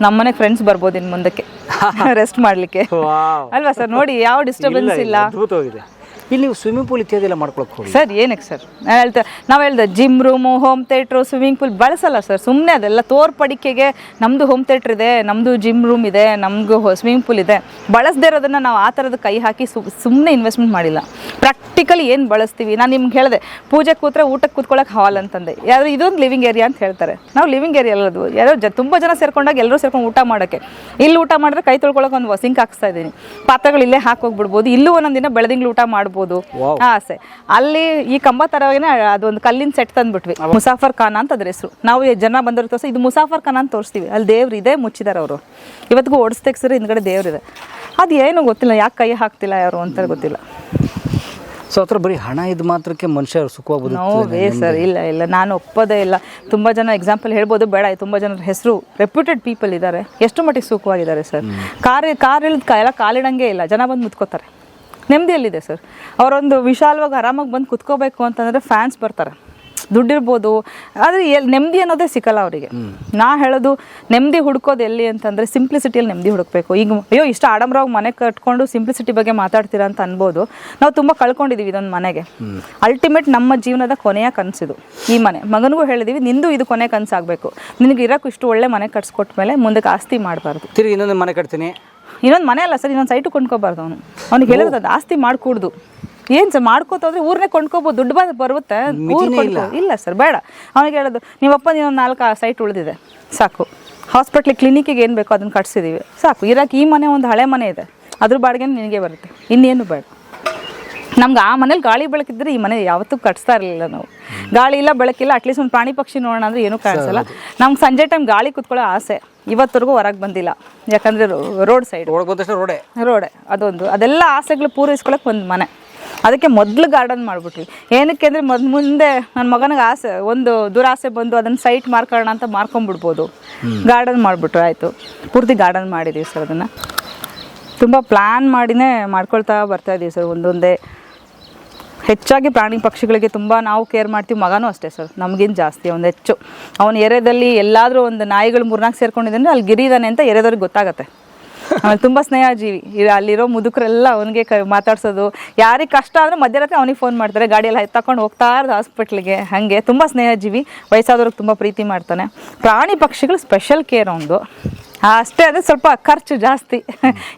S1: ನಮ್ಮನೆಗೆ ಫ್ರೆಂಡ್ಸ್ ಬರ್ಬೋದು ಇನ್ನು ಮುಂದಕ್ಕೆ. ರೆಸ್ಟ್ ಮಾಡಲಿಕ್ಕೆ. ಅಲ್ವಾ ಸರ್? ನೋಡಿ ಯಾವ ಡಿಸ್ಟರ್ಬೆನ್ಸ್ ಇಲ್ಲ
S3: ಇಲ್ಲಿ ನೀವು ಸ್ವಿಮ್ಮಿಂಗ್ ಪೂಲ್ ಇತ್ಯಾದಿ ಎಲ್ಲ ಮಾಡ್ಕೊಳಕ್ ಹೋಗಿ
S1: ಸರ್, ಏನಕ್ಕೆ ಸರ್? ನಾನು ಹೇಳ್ತಾ ನಾವು ಹೇಳ್ದೆ gym room home theatre swimming pool ಬಳಸಲ್ಲ sir ಸುಮ್ಮನೆ ಅದೆಲ್ಲ ತೋರ್ಪಡಿಕೆಗೆ ನಮ್ಮದು ಹೋಮ್ ಥಿಯೇಟ್ರ್ ಇದೆ ನಮ್ಮದು ಜಿಮ್ ರೂಮ್ ಇದೆ ನಮಗೂ ಸ್ವಿಮ್ಮಿಂಗ್ ಪೂಲ್ ಇದೆ. ಬಳಸದೇ ಇರೋದನ್ನು ನಾವು ಆ ಥರದ ಕೈ ಹಾಕಿ ಸುಮ್ಮನೆ ಇನ್ವೆಸ್ಟ್ಮೆಂಟ್ ಮಾಡಿಲ್ಲ. ಪ್ರಾಕ್ಟಿಕಲಿ ಏನು ಬಳಸ್ತೀವಿ? ನಾನು ನಿಮ್ಗೆ ಹೇಳಿದೆ, ಪೂಜೆ ಕೂತ್ರೆ ಊಟಕ್ಕೆ ಕೂತ್ಕೊಳ್ಳೋಕೆ ಹಾಲ್ ಅಂತಂದೆ. ಯಾರು ಇದೊಂದು ಲಿವಿಂಗ್ ಏರಿಯಾ ಅಂತ ಹೇಳ್ತಾರೆ. ನಾವು ಲಿವಿಂಗ್ ಏರಿಯಾ ಅಲ್ಲದು ಯಾರೋ ಜ, ತುಂಬ ಜನ ಸೇರ್ಕೊಂಡಾಗ ಎಲ್ಲರೂ ಸೇರ್ಕೊಂಡು ಊಟ ಮಾಡೋಕ್ಕೆ. ಇಲ್ಲಿ ಊಟ ಮಾಡಿದ್ರೆ ಕೈ ತೊಳ್ಕೊಳ್ಳೋಕೆ ಒಂದು ಸಿಂಕ್ ಹಾಕ್ಸ್ತಾ ಇದ್ದೀನಿ. ಪಾತ್ರೆಗಳು ಇಲ್ಲೇ ಹಾಕೋಗ್ಬಿಡ್ಬೋದು ಇಲ್ಲೂ ಒಂದೊಂದು ದಿನ ಬೆಳೆದಿಂಗ್ಳು ಊಟ ಮಾಡ್ಬೋದು.
S3: Wow.
S1: ಆಸೆ ಅಲ್ಲಿ ಈ ಕಂಬ ತರವೇನೆ ಅದೊಂದು ಕಲ್ಲಿನ ಸೆಟ್ ತಂದ್ಬಿಟ್ವಿ. ಮುಸಾಫರ್ ಖಾನ್ ಅಂತ ಅದ್ರ ಹೆಸರು. ನಾವು ಜನ ಬಂದರು ತೋರಿಸಿ ಇದು ಮುಸಾಫರ್ ಖಾನ್ ಅಂತ ತೋರಿಸ್ತೀವಿ. ಅಲ್ಲಿ ದೇವ್ರು ಇದೆ ಮುಚ್ಚಿದಾರೆ ಅವರು. ಇವತ್ತಿಗೂ ಓಡಿಸ್ತೆಗ್ಸಿದ್ರೆ ಹಿಂದ್ಗಡೆ ದೇವ್ರಿದೆ ಅದು ಏನು ಗೊತ್ತಿಲ್ಲ ಯಾಕೆ ಕೈ ಹಾಕ್ತಿಲ್ಲ ಯಾರು ಅಂತ ಗೊತ್ತಿಲ್ಲ.
S3: ಸೊ ಹತ್ರ ಬರೀ ಹಣ ಇದು ಮಾತ್ರಕ್ಕೆ ಮನುಷ್ಯ ಸುಖವಾಗಿ
S1: ನೋ
S3: ಬದುಕ್ತಿದ್ದಾನೆ.
S1: ವೇ ಸರ್ ಇಲ್ಲ ಇಲ್ಲ. ನಾನು ಒಪ್ಪೋದೇ ಇಲ್ಲ. ತುಂಬ ಜನ ಎಕ್ಸಾಂಪಲ್ ಹೇಳ್ಬೋದು ಬೇಡ ತುಂಬ ಜನರ ಹೆಸರು ರೆಪ್ಯೂಟೆಡ್ ಪೀಪಲ್ ಇದ್ದಾರೆ ಎಷ್ಟು ಮಟ್ಟಿಗೆ ಸುಖವಾಗಿದ್ದಾರೆ ಸರ್. ಕಾರ್ ಕಾರ್ ಇಳಿದ ಎಲ್ಲ ಕಾಲಿಡಂಗೆ ಇಲ್ಲ. ಜನ ಬಂದು ಮುತ್ಕೋತಾರೆ. ನೆಮ್ಮದಿಯಲ್ಲಿದೆ ಸರ್. ಅವರೊಂದು ವಿಶಾಲವಾಗಿ ಆರಾಮಾಗಿ ಬಂದು ಕುತ್ಕೋಬೇಕು ಅಂತಂದರೆ ಫ್ಯಾನ್ಸ್ ಬರ್ತಾರೆ. ದುಡ್ಡಿರ್ಬೋದು ಆದರೆ ಎಲ್ಲಿ ನೆಮ್ಮದಿ ಅನ್ನೋದೇ ಸಿಕ್ಕಲ್ಲ ಅವರಿಗೆ. ನಾ ಹೇಳೋದು ನೆಮ್ಮದಿ ಹುಡ್ಕೋದು ಎಲ್ಲಿ ಅಂತಂದರೆ ಸಿಂಪ್ಲಿಸಿಟಿಯಲ್ಲಿ ನೆಮ್ಮದಿ ಹುಡುಕಬೇಕು. ಈಗ ಅಯ್ಯೋ ಇಷ್ಟ ಆಡಂಬರವಾಗಿ ಮನೆ ಕಟ್ಕೊಂಡು ಸಿಂಪ್ಲಿಸಿಟಿ ಬಗ್ಗೆ ಮಾತಾಡ್ತೀರಾ ಅಂತ ಅನ್ಬೋದು. ನಾವು ತುಂಬ ಕಳ್ಕೊಂಡಿದ್ದೀವಿ ಇದೊಂದು ಮನೆಗೆ. ಅಲ್ಟಿಮೇಟ್ ನಮ್ಮ ಜೀವನದ ಕೊನೆಯ ಕನಸಿದು ಈ ಮನೆ. ಮಗನಿಗೂ ಹೇಳಿದೀವಿ ನಿಂದು ಇದು ಕೊನೆ ಕನಸಾಗಬೇಕು. ನಿನಗೆ ಇರೋಕ್ಕೂ ಇಷ್ಟು ಒಳ್ಳೆ ಮನೆ ಕಟ್ಸ್ಕೊಟ್ಮೇಲೆ ಮುಂದಕ್ಕೆ ಆಸ್ತಿ ಮಾಡಬಾರ್ದು.
S3: ತಿರುಗಿ ಇನ್ನೊಂದು ಮನೆ ಕಟ್ತೀನಿ.
S1: ಇನ್ನೊಂದು ಮನೆ ಅಲ್ಲ ಸರ್ ಇನ್ನೊಂದು ಸೈಟು ಕೊಂಡ್ಕೋಬಾರ್ದು ಅವನು. ಅವ್ನಿಗೆ ಹೇಳಿರೋದು ಆಸ್ತಿ ಮಾಡ್ಕೂಡ್ದು. ಏನು ಸರ್ ಮಾಡ್ಕೋತಂದ್ರೆ ಊರನ್ನೇ ಕೊಂಡ್ಕೋಬೋದು ದುಡ್ಡು ಬಂದು ಬರುತ್ತೆ ಊರ್ ಇಲ್ಲ. ಸರ್ ಬೇಡ. ಅವ್ನಿಗೆ ಹೇಳೋದು ನೀವಪ್ಪ ನೀವೊಂದು ನಾಲ್ಕು ಸೈಟ್ ಉಳಿದಿದೆ ಸಾಕು. ಹಾಸ್ಪಿಟ್ಲ್ ಕ್ಲಿನಿಕ್ಕಿಗೆ ಏನು ಬೇಕೋ ಅದನ್ನು ಕಟ್ಸಿದ್ದೀವಿ ಸಾಕು. ಇರೋಕೆ ಈ ಮನೆ ಒಂದು ಹಳೆ ಮನೆ ಇದೆ. ಅದ್ರ ಬಾಡಿಗೆ ನಿನಗೆ ಬರುತ್ತೆ. ಇನ್ನೇನು ಬೇಡ. ನಮ್ಗೆ ಆ ಮನೇಲಿ ಗಾಳಿ ಬೆಳಕಿದ್ರೆ ಈ ಮನೆ ಯಾವತ್ತೂ ಕಟ್ಸ್ತಾ ಇರಲಿಲ್ಲ ನಾವು. ಗಾಳಿ ಇಲ್ಲ ಬೆಳಕಿಲ್ಲ ಅಟ್ಲೀಸ್ಟ್ ಒಂದು ಪ್ರಾಣಿ ಪಕ್ಷಿ ನೋಡೋಣ ಅಂದ್ರೆ ಏನೂ ಕಾಣಿಸಲ್ಲ. ನಮ್ಗೆ ಸಂಜೆ ಟೈಮ್ ಗಾಳಿ ಕುತ್ಕೊಳ್ಳೋ ಆಸೆ. ಇವತ್ತರೆಗೂ ಹೊರಗೆ ಬಂದಿಲ್ಲ. ಯಾಕಂದರೆ ರೋಡ್ ಸೈಡ್
S3: ರೋಡೆ
S1: ರೋಡೆ. ಅದೊಂದು. ಅದೆಲ್ಲ ಆಸೆಗಳು ಪೂರೈಸ್ಕೊಳಕ್ಕೆ ಒಂದು ಮನೆ. ಅದಕ್ಕೆ ಮೊದಲು ಗಾರ್ಡನ್ ಮಾಡಿಬಿಟ್ವಿ. ಏನಕ್ಕೆ ಅಂದರೆ ಮೊದ್ ಮುಂದೆ ನನ್ನ ಮಗನಿಗೆ ಆಸೆ ಒಂದು ದುರಾಸೆ ಬಂದು ಅದನ್ನು ಸೈಟ್ ಮಾರ್ಕೊಳ್ಳೋಣ ಅಂತ ಮಾರ್ಕೊಂಡ್ಬಿಡ್ಬೋದು ಗಾರ್ಡನ್ ಮಾಡಿಬಿಟ್ರು ಆಯಿತು. ಪೂರ್ತಿ ಗಾರ್ಡನ್ ಮಾಡಿದ್ದೀವಿ ಸರ್ ಅದನ್ನು. ತುಂಬ ಪ್ಲ್ಯಾನ್ ಮಾಡಿನೇ ಮಾಡ್ಕೊಳ್ತಾ ಬರ್ತಾ ಇದ್ದೀವಿ ಸರ್ ಒಂದೊಂದೇ. ಹೆಚ್ಚಾಗಿ ಪ್ರಾಣಿ ಪಕ್ಷಿಗಳಿಗೆ ತುಂಬ ನಾವು ಕೇರ್ ಮಾಡ್ತೀವಿ, ಮಗನೂ ಅಷ್ಟೇ ಸರ್. ನಮಗಿಂತ ಜಾಸ್ತಿ ಒಂದು ಹೆಚ್ಚು. ಅವನ ಎರೆದಲ್ಲಿ ಎಲ್ಲಾದರೂ ಒಂದು ನಾಯಿಗಳು ಮೂರ್ನಾಲ್ಕು ಸೇರ್ಕೊಂಡಿದ್ರೆ ಅಲ್ಲಿ ಗಿರಿದಾನೆ ಅಂತ ಎರೆದವ್ರಿಗೆ ಗೊತ್ತಾಗತ್ತೆ. ಆಮೇಲೆ ತುಂಬ ಸ್ನೇಹ ಜೀವಿ ಅಲ್ಲಿರೋ ಮುದುಕರೆಲ್ಲ ಅವನಿಗೆ ಕ ಮಾತಾಡ್ಸೋದು. ಯಾರಿಗೆ ಕಷ್ಟ ಅಂದರೆ ಮಧ್ಯರಾತ್ರಿ ಅವನಿಗೆ ಫೋನ್ ಮಾಡ್ತಾರೆ. ಗಾಡಿಯಲ್ಲಿ ತಗೊಂಡು ಹೋಗ್ತಾ ಇರೋದು ಹಾಸ್ಪಿಟ್ಲಿಗೆ ಹಾಗೆ ತುಂಬ ಸ್ನೇಹ ಜೀವಿ ವಯಸ್ಸಾದವ್ರಿಗೆ ತುಂಬ ಪ್ರೀತಿ ಮಾಡ್ತಾನೆ. ಪ್ರಾಣಿ ಪಕ್ಷಿಗಳು ಸ್ಪೆಷಲ್ ಕೇರ್ ಅವನದು. ಅಷ್ಟೇ ಅದೇ ಸ್ವಲ್ಪ ಖರ್ಚು ಜಾಸ್ತಿ.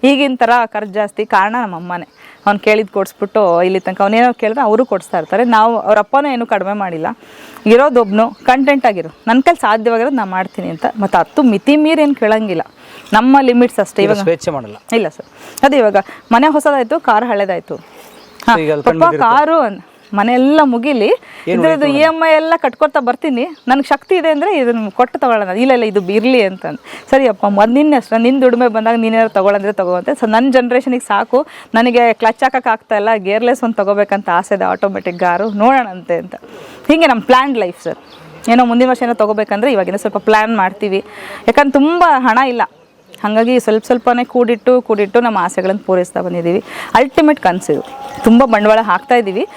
S1: ಈಗಿನ ಥರ ಖರ್ಚು ಜಾಸ್ತಿ ಕಾರಣ ನಮ್ಮ ಅಮ್ಮನೇ. ಅವ್ನು ಕೇಳಿದ್ದು ಕೊಡಿಸ್ಬಿಟ್ಟು ಇಲ್ಲಿ ತನಕ ಅವನೇನೋ ಕೇಳಿದ್ರೆ ಅವರು ಕೊಡಿಸ್ತಾ ಇರ್ತಾರೆ. ನಾವು ಅವ್ರ ಅಪ್ಪನೂ ಏನೂ ಕಡಿಮೆ ಮಾಡಿಲ್ಲ. ಇರೋದೊಬ್ನು ಕಂಟೆಂಟ್ ಆಗಿರು. ನನ್ನ ಕೈಲಿ ಸಾಧ್ಯವಾಗಿರೋದು ನಾನು ಮಾಡ್ತೀನಿ ಅಂತ. ಮತ್ತು ಹತ್ತು ಮಿತಿ ಮೀರಿ ಏನು ಕೇಳಂಗಿಲ್ಲ. ನಮ್ಮ ಲಿಮಿಟ್ಸ್ ಅಷ್ಟೇ. ಇವಾಗ
S3: ಸ್ವೇಚ್ಛೆ ಮಾಡಲ್ಲ.
S1: ಇಲ್ಲ ಸರ್ ಅದೇ ಇವಾಗ ಮನೆ ಹೊಸದಾಯಿತು ಕಾರ್ ಹಳೇದಾಯಿತು. ಹಾಂ ಪಪ್ಪ ಕಾರು ಅನ್- ಮನೆ ಎಲ್ಲ ಮುಗಿಲಿ ಇದ್ರದ್ದು ಇ ಎಂ ಐ ಎಲ್ಲ ಕಟ್ಕೊಳ್ತಾ ಬರ್ತೀನಿ. ನನಗೆ ಶಕ್ತಿ ಇದೆ ಅಂದರೆ ಇದನ್ನು ಕೊಟ್ಟು ತಗೊಳ್ಳೋಣ. ಇಲ್ಲ ಇಲ್ಲ ಇದು ಇರಲಿ ಅಂತಂದು. ಸರಿ ಅಪ್ಪ ಮೊದ್ ನಿನ್ನೆ ಅಷ್ಟೇ ನಿನ್ನ ದುಡಿಮೆ ಬಂದಾಗ ನೀನೇನಾದ್ರು ತೊಗೊಳಂದ್ರೆ ತಗೋವಂತೆ. ಸೊ ನನ್ನ ಜನ್ರೇಷನಿಗೆ ಸಾಕು. ನನಗೆ ಕ್ಲಚ್ ಹಾಕೋಕೆ ಆಗ್ತಾ ಇಲ್ಲ. ಗೇರ್ಲೆಸ್ ಒಂದು ತಗೋಬೇಕಂತ ಆಸೆ ಇದೆ ಆಟೋಮೆಟಿಕ್ ಕಾರು ನೋಡೋಣಂತೆ ಅಂತ. ಹೀಗೆ ನಮ್ಮ ಪ್ಲ್ಯಾನ್ ಲೈಫ್ ಸರ್. ಏನೋ ಮುಂದಿನ ವರ್ಷ ಏನೋ ತೊಗೋಬೇಕಂದ್ರೆ ಇವಾಗಿನ ಸ್ವಲ್ಪ ಪ್ಲ್ಯಾನ್ ಮಾಡ್ತೀವಿ. ಯಾಕಂದ್ರೆ ತುಂಬ ಹಣ ಇಲ್ಲ. ಹಾಗಾಗಿ ಸ್ವಲ್ಪ ಸ್ವಲ್ಪನೇ ಕೂಡಿಟ್ಟು ಕೂಡಿಟ್ಟು ನಮ್ಮ ಆಸೆಗಳನ್ನು ಪೂರೈಸ್ತಾ ಬಂದಿದ್ದೀವಿ. ಅಲ್ಟಿಮೇಟ್ ಕನಸಿದು. ತುಂಬ ಬಂಡವಾಳ ಹಾಕ್ತಾ ಇದ್ದೀವಿ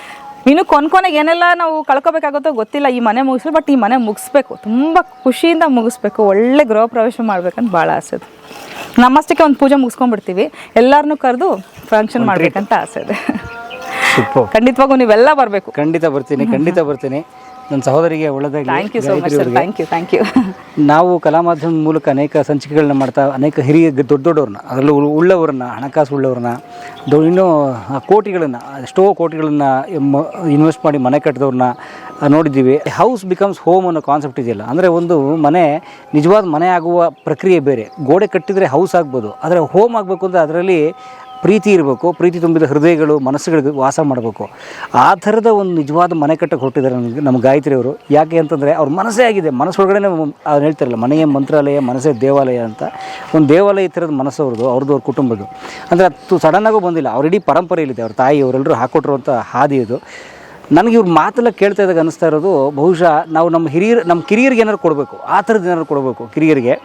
S1: ಇನ್ನು ಕೊನೆ ಕೊನೆಗೆ ಏನೆಲ್ಲ ನಾವು ಕಳ್ಕೊಬೇಕಾಗುತ್ತೋ ಗೊತ್ತಿಲ್ಲ. ಈ ಮನೆ ಮುಗಿಸ್ರು ಬಟ್ ಈ ಮನೆ ಮುಗಿಸ್ಬೇಕು. ತುಂಬ ಖುಷಿಯಿಂದ ಮುಗಿಸ್ಬೇಕು. ಒಳ್ಳೆ ಗೃಹ ಪ್ರವೇಶ ಮಾಡ್ಬೇಕಂತ ಭಾಳ ಆಸೆ ಇದೆ ನಮ್ಮಷ್ಟಕ್ಕೆ ಒಂದು ಪೂಜೆ ಮುಗಿಸ್ಕೊಂಡ್ಬಿಡ್ತೀವಿ. ಎಲ್ಲರನ್ನೂ ಕರೆದು ಫಂಕ್ಷನ್ ಮಾಡ್ಬೇಕಂತ ಆಸೆ ಇದೆ ಖಂಡಿತವಾಗೂ ನೀವೆಲ್ಲ ಬರಬೇಕು.
S3: ಖಂಡಿತ ಬರ್ತೀನಿ ಖಂಡಿತ ಬರ್ತೀನಿ. ನನ್ನ ಸಹೋದರಿಗೆ ಒಳ್ಳೆದಾಗಿ
S1: thank you so much sir thank you thank you
S3: ನಾವು ಕಲಾ ಮಾಧ್ಯಮದ ಮೂಲಕ ಅನೇಕ ಸಂಚಿಕೆಗಳನ್ನ ಮಾಡ್ತಾ ಅನೇಕ ಹಿರಿಯ ದೊಡ್ಡ ದೊಡ್ಡವ್ರನ್ನ ಅದರಲ್ಲೂ ಉಳ್ಳವ್ರನ್ನ ಉಳ್ಳವರನ್ನ ಹಣಕಾಸು ಉಳ್ಳವ್ರನ್ನ ದೊ ಇನ್ನೂ ಕೋಟಿಗಳನ್ನು ಎಷ್ಟೋ ಕೋಟಿಗಳನ್ನು ಇನ್ವೆಸ್ಟ್ ಮಾಡಿ ಮನೆ ಕಟ್ಟಿದವ್ರನ್ನ ನೋಡಿದ್ದೀವಿ. ಹೌಸ್ ಬಿಕಮ್ಸ್ ಹೋಮ್ ಅನ್ನೋ ಕಾನ್ಸೆಪ್ಟ್ ಇದೆಯಲ್ಲ ಅಂದರೆ ಒಂದು ಮನೆ ನಿಜವಾದ ಮನೆ ಆಗುವ ಪ್ರಕ್ರಿಯೆ ಬೇರೆ. ಗೋಡೆ ಕಟ್ಟಿದರೆ ಹೌಸ್ ಆಗ್ಬೋದು ಆದರೆ ಹೋಮ್ ಆಗಬೇಕು ಅಂದರೆ ಅದರಲ್ಲಿ ಪ್ರೀತಿ ಇರಬೇಕು, ಪ್ರೀತಿ ತುಂಬಿದ ಹೃದಯಗಳು, ಮನಸ್ಸುಗಳಿಗೆ ವಾಸ ಮಾಡಬೇಕು. ಆ ಥರದ ಒಂದು ನಿಜವಾದ ಮನೆ ಕಟ್ಟಕ್ಕೆ ಹೊರಟಿದ್ದಾರೆ ನಮಗೆ, ನಮ್ಮ ಗಾಯತ್ರಿ ಅವರು. ಯಾಕೆ ಅಂತಂದರೆ ಅವ್ರ ಮನಸ್ಸೇ ಆಗಿದೆ. ಮನಸ್ಸೊಳಗಡೆ ಅವ್ರು ಹೇಳ್ತಾರಲ್ಲ, ಮನೆಯೇ ಮಂತ್ರಾಲಯ, ಮನಸ್ಸೇ ದೇವಾಲಯ ಅಂತ. ಒಂದು ದೇವಾಲಯ ಥರದ ಮನಸ್ಸು ಅವ್ರದ್ದು ಅವ್ರದ್ದು ಅವ್ರ ಕುಟುಂಬದ್ದು. ಅಂದರೆ ಅದು ಸಡನ್ನಾಗೂ ಬಂದಿಲ್ಲ. ಅವ್ರ ಇಡೀ ಪರಂಪರೆಯಲ್ಲಿದೆ. ಅವ್ರ ತಾಯಿ, ಅವರೆಲ್ಲರೂ ಹಾಕೊಟ್ಟಿರುವಂಥ ಹಾದಿ ಇದು. ನನಗೆ ಇವ್ರ ಮಾತೆಲ್ಲ ಕೇಳ್ತಾ ಇದ್ದಾಗ ಅನಿಸ್ತಾ ಇರೋದು, ಬಹುಶಃ ನಾವು ನಮ್ಮ ಹಿರಿಯರು, ನಮ್ಮ ಕಿರಿಯರಿಗೆ ಏನಾದ್ರು ಕೊಡಬೇಕು. ಆ ಥರದ್ದು ಏನಾದ್ರು ಕೊಡಬೇಕು ಕಿರಿಯರಿಗೆ.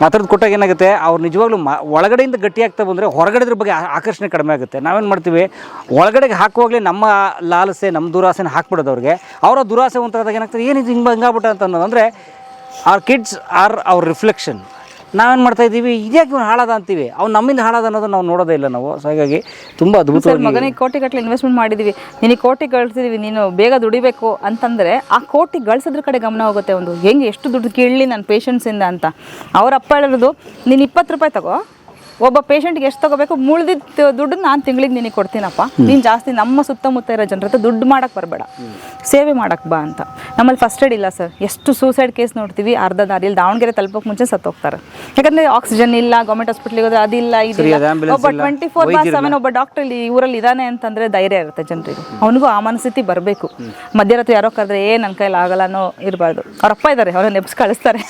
S3: ಆ ಥರದ್ದು ಕೊಟ್ಟಾಗ ಏನಾಗುತ್ತೆ? ಅವ್ರು ನಿಜವಾಗ್ಲೂ ಮ ಒಳಗಡೆಯಿಂದ ಗಟ್ಟಿಯಾಗ್ತಾ ಬಂದರೆ ಹೊರಗಡೆದ್ರ ಬಗ್ಗೆ ಆಕರ್ಷಣೆ ಕಡಿಮೆ ಆಗುತ್ತೆ. ನಾವೇನು ಮಾಡ್ತೀವಿ? ಒಳಗಡೆಗೆ ಹಾಕುವಾಗಲೇ ನಮ್ಮ ಲಾಲಸೆ, ನಮ್ಮ ದುರಾಸೆನ ಹಾಕ್ಬಿಡೋದು ಅವ್ರಿಗೆ ಅವರ ದುರಾಸೆ ಒಂಥರದಾಗ ಏನಾಗ್ತದೆ? ಏನಿದು ಹಿಂಗೆ ಹಿಂಗಾಗ್ಬಿಟ್ಟ ಅಂತ ಅನ್ನೋದು ಅಂದರೆ ಆರ್ ಕಿಡ್ಸ್ ಆರ್ ಅವ್ರ ರಿಫ್ಲೆಕ್ಷನ್ ನಾವೇನು ಮಾಡ್ತಾ ಇದ್ದೀವಿ? ಇದ್ಯಾಕೆ ಇವ್ನು ಹಾಳಾದ ಅಂತೀವಿ? ಅವ್ನು ನಮ್ಮಿಂದ ಹಾಳಾದ ಅನ್ನೋದು ನಾವು ನೋಡೋದೇ ಇಲ್ಲ ನಾವು. ಸೊ ಹಾಗಾಗಿ ತುಂಬ
S1: ಸರ್
S3: ಅದ್ಭುತವಾಗಿ
S1: ಮಗನಿಗೆ ಕೋಟಿ ಗಟ್ಟಲೆ ಇನ್ವೆಸ್ಟ್ಮೆಂಟ್ ಮಾಡಿದೀವಿ. ನಿನಗೆ ಕೋಟಿ ಗಳಿಸಿದೀವಿ ನೀನು ಬೇಗ ದುಡಿಬೇಕು ಅಂತಂದರೆ ಆ ಕೋಟಿ ಗಳಿಸೋದ್ರ ಕಡೆ ಗಮನ ಹೋಗುತ್ತೆ ಒಂದು. ಹೆಂಗೆ ಎಷ್ಟು ದುಡ್ಡು ಕೇಳಲಿ ನನ್ನ ಪೇಷನ್ಸಿಂದ ಅಂತ. ಅವ್ರ ಅಪ್ಪ ಹೇಳೋದು ನೀನು ಇಪ್ಪತ್ತು ರೂಪಾಯಿ ತಗೋ. ಒಬ್ಬ ಪೇಷಂಟ್ಗೆ ಎಷ್ಟು ತಗೋಬೇಕು? ಮುಳ್ದಿದ್ದ ದುಡ್ಡು ನಾನು ತಿಂಗಳಿಗೆ ನಿನಗೆ ಕೊಡ್ತೀನಪ್ಪ. ನೀನು ಜಾಸ್ತಿ ನಮ್ಮ ಸುತ್ತಮುತ್ತ ಇರೋ ಜನರ ಹತ್ರ ದುಡ್ಡು ಮಾಡಕ್ಕೆ ಬರಬೇಡ. ಸೇವೆ ಮಾಡಕ್ಕೆ ಬಾ ಅಂತ. ನಮ್ಮಲ್ಲಿ ಫಸ್ಟ್ ಏಡ್ ಇಲ್ಲ ಸರ್ ಎಷ್ಟು ಸೂಸೈಡ್ ಕೇಸ್ ನೋಡ್ತೀವಿ ಅರ್ಧ ದಾರಿಯಲ್ಲಿ ದಾವಣಗೆರೆ ತಲುಪೋಕೆ ಮುಂಚೆ ಸತ್ತೋಗ್ತಾರೆ. ಯಾಕಂದ್ರೆ ಆಕ್ಸಿಜನ್ ಇಲ್ಲ ಗೌರ್ಮೆಂಟ್ ಹಾಸ್ಪಿಟ್ಲಿಗೆ ಹೋದ್ರೆ ಅದಿಲ್ಲ ಇದಿಲ್ಲ ಒಬ್ಬ ಟ್ವೆಂಟಿ ಫೋರ್ ಬಾರ್ ಸೆವೆನ್ ಒಬ್ಬ ಡಾಕ್ಟರ್ ಇಲ್ಲಿ ಊರಲ್ಲಿ ಇದಾನೆ ಅಂತಂದ್ರೆ ಧೈರ್ಯ ಇರುತ್ತೆ ಜನರಿಗೆ. ಅವನಿಗೂ ಆ ಮನಸ್ಥಿತಿ ಬರಬೇಕು. ಮಧ್ಯರಾತ್ರಿ ಯಾರೋ ಕರೆದ್ರೆ ಏ ನನ್ನ ಕೈಲಿ ಆಗಲ್ಲನೋ ಅನ್ನೋ ಇರಬಾರ್ದು. ಅವರಪ್ಪ ಇದ್ದಾರೆ ಅವ್ರನ್ನ ನೆಪ್ಸ್ ಕಳಿಸ್ತಾರೆ.